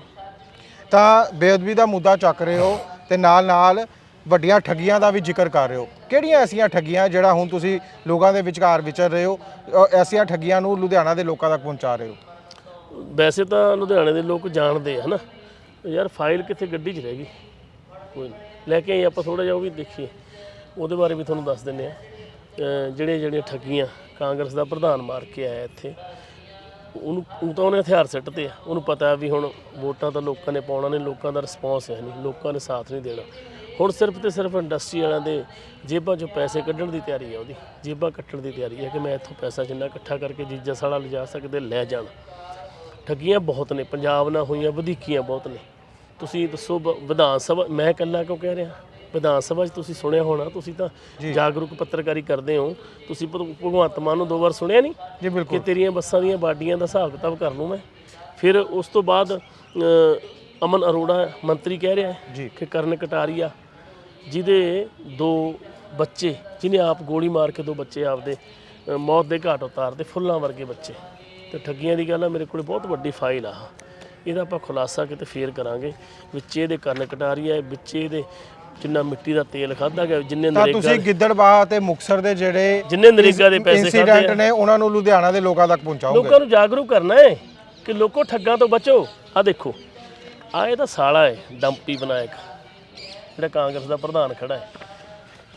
ਤਾਂ ਬੇਅਦਬੀ ਦਾ ਮੁੱਦਾ ਚੱਕ ਰਹੇ ਹੋ ਤੇ ਨਾਲ ਨਾਲ ਵੱਡੀਆਂ ਠੱਗੀਆਂ ਦਾ ਵੀ ਜ਼ਿਕਰ ਕਰ ਰਹੇ ਹੋ। ਕਿਹੜੀਆਂ ਐਸੀਆਂ ਠੱਗੀਆਂ ਜਿਹੜਾ ਹੁਣ ਤੁਸੀਂ ਲੋਕਾਂ ਦੇ ਵਿਚਕਾਰ ਵਿਚਰ ਰਹੇ ਹੋ ਅ, ਐਸੀਆਂ ਠੱਗੀਆਂ ਨੂੰ ਲੁਧਿਆਣਾ ਦੇ ਲੋਕਾਂ ਤੱਕ ਪਹੁੰਚਾ ਰਹੇ ਹੋ? ਵੈਸੇ ਤਾਂ ਲੁਧਿਆਣੇ ਦੇ ਲੋਕ ਜਾਣਦੇ ਆ, ਹਨਾ? ਯਾਰ ਫਾਈਲ ਕਿੱਥੇ ਗੱਡੀ 'ਚ ਰਹਿ ਗਈ? ਕੋਈ ਨਹੀਂ ਲੈ ਕੇ ਆਈ ਆਪਾਂ ਥੋੜਾ ਜਿਹਾ, ਉਹ ਵੀ ਦੇਖੀਏ। ਉਹਦੇ ਬਾਰੇ ਵੀ ਤੁਹਾਨੂੰ ਦੱਸ ਦਿੰਨੇ ਆ। ਜਿਹੜੇ ਜਿਹੜੀਆਂ ਠੱਗੀਆਂ ਕਾਂਗਰਸ ਦਾ ਪ੍ਰਧਾਨ ਮਾਰ ਕੇ ਆਇਆ ਇੱਥੇ, ਉਹਨੂੰ, ਉਹ ਤਾਂ ਉਹਨੇ ਹਥਿਆਰ ਸਿੱਟ ਤੇ ਆ। ਉਹਨੂੰ ਪਤਾ ਵੀ ਹੁਣ ਵੋਟਾਂ ਤਾਂ ਲੋਕਾਂ ਨੇ ਪਾਉਣਾ ਨੇ, ਲੋਕਾਂ ਦਾ ਰਿਸਪੌਂਸ ਹੈ ਨਹੀਂ ਲੋਕਾਂ ਨੇ ਸਾਥ ਨਹੀਂ ਦੇਣਾ। ਹੁਣ ਸਿਰਫ ਤੇ ਸਿਰਫ ਇੰਡਸਟਰੀ ਵਾਲਿਆਂ ਦੇ ਜੇਬਾਂ 'ਚੋਂ ਪੈਸੇ ਕੱਢਣ ਦੀ ਤਿਆਰੀ ਹੈ ਉਹਦੀ। ਜੇਬਾਂ ਕੱਟਣ ਦੀ ਤਿਆਰੀ ਹੈ ਕਿ ਮੈਂ ਇੱਥੋਂ ਪੈਸਾ ਜਿੰਨਾ ਇਕੱਠਾ ਕਰਕੇ ਜੀਜਾ ਸਾਲਾ ਲਿਜਾ ਸਕਦੇ, ਲੈ ਜਾਣ। ਠੱਗੀਆਂ ਬਹੁਤ ਨੇ ਪੰਜਾਬ ਨਾਲ ਹੋਈਆਂ ਵਧੀਕੀਆਂ ਬਹੁਤ ਨੇ। ਤੁਸੀਂ ਦੱਸੋ ਬ- ਵਿਧਾਨ ਸਭਾ ਮੈਂ ਇਕੱਲਾ ਕਿਉਂ ਕਹਿ ਰਿਹਾ? ਵਿਧਾਨ ਸਭਾ 'ਚ ਤੁਸੀਂ ਸੁਣਿਆ ਹੋਣਾ ਤੁਸੀਂ ਤਾਂ ਜਾਗਰੂਕ ਪੱਤਰਕਾਰੀ ਕਰਦੇ ਹੋ। ਤੁਸੀਂ ਭਗ- ਭਗਵੰਤ ਮਾਨ ਨੂੰ ਦੋ ਵਾਰ ਸੁਣਿਆ ਨਹੀਂ? ਜੀ ਕਿ ਬਿਲਕੁਲ ਤੇਰੀਆਂ ਬੱਸਾਂ ਦੀਆਂ ਬਾਡੀਆਂ ਦਾ ਹਿਸਾਬ ਕਿਤਾਬ ਕਰ ਲੂੰ ਮੈਂ? ਫਿਰ ਉਸ ਤੋਂ ਬਾਅਦ ਅ, ਅਮਨ ਅਰੋੜਾ ਮੰਤਰੀ ਕਹਿ ਰਿਹਾ ਹੈ ਜੀ। ਕਿ ਕਰਨ ਕਟਾਰੀਆ ਜਿਹਦੇ ਦੋ ਬੱਚੇ ਜਿਹਨੇ ਆਪ ਗੋਲੀ ਮਾਰ ਕੇ ਦੋ ਬੱਚੇ ਆਪਦੇ ਅ, ਮੌਤ ਦੇ ਘਾਟ ਉਤਾਰਦੇ ਫੁੱਲਾਂ ਵਰਗੇ ਬੱਚੇ। ਤੇ ਠੱਗੀਆਂ ਦੀ ਗੱਲ ਆ ਮੇਰੇ ਕੋਲੇ ਬਹੁਤ ਵੱਡੀ ਫਾਈਲ ਆ। ਇਹਦਾ ਆਪਾਂ ਖੁਲਾਸਾ ਕਿਤੇ ਫੇਰ ਕਰਾਂਗੇ। ਵਿੱਚ ਇਹਦੇ ਕਰਨ ਕਟਾਰੀਆ ਵਿੱਚ ਇਹਦੇ ਜਿੰਨਾ ਮਿੱਟੀ ਦਾ ਤੇਲ ਖਾਦਾ ਗਿਆ ਜਿੰਨੇ ਤਾਂ ਨਰੇਗਾ ਤੁਸੀਂ ਗਿੱਦੜਬਾਹ ਤੇ ਮੁਕਸਰ ਦੇ ਜਿਹੜੇ ਜਿੰਨੇ ਨਰੇਗਾ ਦੇ ਪੈਸੇ ਖਾਦੇ ਇਨਸੀਡੈਂਟ ਨੇ ਉਹਨਾਂ ਨੂੰ ਲੁਧਿਆਣਾ ਦੇ ਲੋਕਾਂ ਤੱਕ ਪਹੁੰਚਾਓਗੇ। ਲੋਕਾਂ ਨੂੰ ਜਾਗਰੂਕ ਕਰਨਾ ਹੈ ਕਿ ਲੋਕੋ ਠੱਗਾਂ ਤੋਂ ਬਚੋ। ਆ ਦੇਖੋ ਆ ਇਹ ਤਾਂ ਸਾਲਾ ਹੈ ਡੰਪੀ ਵਿਨਾਇਕ। ਜਿਹੜਾ ਕਾਂਗਰਸ ਦਾ ਪ੍ਰਧਾਨ ਖੜਾ ਹੈ।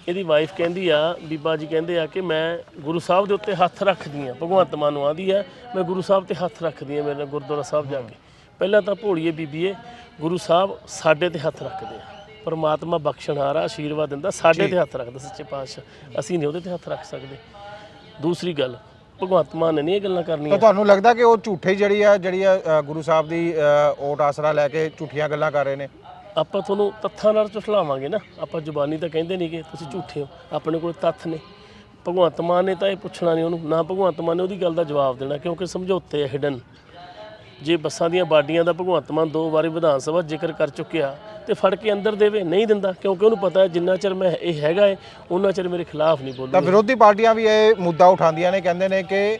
ਇਹਦੀ ਵਾਈਫ ਕਹਿੰਦੀ ਆ ਬੀਬਾ ਜੀ ਕਹਿੰਦੇ ਆ ਕਿ ਮੈਂ ਗੁਰੂ ਸਾਹਿਬ ਦੇ ਉੱਤੇ ਹੱਥ ਰੱਖਦੀ ਆ ਭਗਵੰਤ ਮਾਨ ਨੂੰ ਆਂਦੀ ਆ ਮੈਂ ਗੁਰੂ ਸਾਹਿਬ ਤੇ ਹੱਥ ਰੱਖਦੀ ਆ ਮੇਰੇ ਨਾਲ ਗੁਰਦੁਆਰਾ ਸਾਹਿਬ ਜਾ ਕੇ। ਪਹਿਲਾਂ ਤਾਂ ਭੋਲੀਏ ਬੀਬੀਏ ਗੁਰੂ ਸਾਹਿਬ ਸਾਡੇ ਤੇ ਹੱਥ ਰੱਖਦੇ ਆ। ਪਰਮਾਤਮਾ ਬਖਸ਼ਣਹਾਰਾ ਆਸ਼ੀਰਵਾਦ ਦਿੰਦਾ ਸਾਡੇ ਤੇ ਹੱਥ ਰੱਖਦਾ ਸੱਚੇ ਪਾਤਸ਼ਾਹ। ਅਸੀਂ ਨਹੀਂ ਉਹਦੇ ਤੇ ਹੱਥ ਰੱਖ ਸਕਦੇ। ਦੂਸਰੀ ਗੱਲ ਭਗਵੰਤ ਮਾਨ ਨੇ ਨਹੀਂ ਇਹ ਗੱਲਾਂ ਕਰਨੀਆਂ। ਤਾਂ ਤੁਹਾਨੂੰ ਲੱਗਦਾ ਕਿ ਉਹ ਝੂਠੇ ਜਿਹੜੀ ਆ ਜਿਹੜੀ ਆ ਅ, ਗੁਰੂ ਸਾਹਿਬ ਦੀ ਅ, ਓਟ ਆਸਰਾ ਲੈ ਕੇ ਝੂਠੀਆਂ ਗੱਲਾਂ ਕਰ ਰਹੇ ਨੇ? ਆਪਾਂ ਤੁਹਾਨੂੰ ਤੱਥਾਂ ਨਾਲ ਝੁਠਲਾਵਾਂਗੇ ਨਾ। ਆਪਾਂ ਜ਼ੁਬਾਨੀ ਤਾਂ ਕਹਿੰਦੇ ਨਹੀਂ ਕਿ ਤੁਸੀਂ ਝੂਠੇ ਹੋ। ਆਪਣੇ ਕੋਲ ਤੱਥ ਨੇ। ਭਗਵੰਤ ਮਾਨ ਨੇ ਤਾਂ ਇਹ ਪੁੱਛਣਾ ਨਹੀਂ ਉਹਨੂੰ। ਨਾ ਭਗਵੰਤ ਮਾਨ ਨੇ ਉਹਦੀ ਗੱਲ ਦਾ ਜਵਾਬ ਦੇਣਾ, ਕਿਉਂਕਿ ਸਮਝੌਤੇ ਹਿਡਨ ਜੇ ਬੱਸਾਂ ਦੀਆਂ ਬਾਡੀਆਂ ਦਾ ਭਗਵੰਤ ਮਾਨ ਦੋ ਵਾਰੀ ਵਿਧਾਨ ਸਭਾ ਜ਼ਿਕਰ ਕਰ ਚੁੱਕਿਆ ਤੇ ਫੜ ਕੇ ਅੰਦਰ ਦੇਵੇ, ਨਹੀਂ ਦਿੰਦਾ, ਕਿਉਂਕਿ ਉਹਨੂੰ ਪਤਾ ਹੈ ਜਿੰਨਾ ਚਿਰ ਮੈਂ ਇਹ ਹੈਗਾ ਏ, ਉਹਨਾਂ ਚਿਰ ਮੇਰੇ ਖਿਲਾਫ ਨਹੀਂ ਤਾਂ ਵਿਰੋਧੀ ਪਾਰਟੀਆਂ ਵੀ ਇਹ ਮੁੱਦਾ ਉਠਾਉਂਦੀਆਂ ਨੇ, ਕਹਿੰਦੇ ਨੇ ਕਿ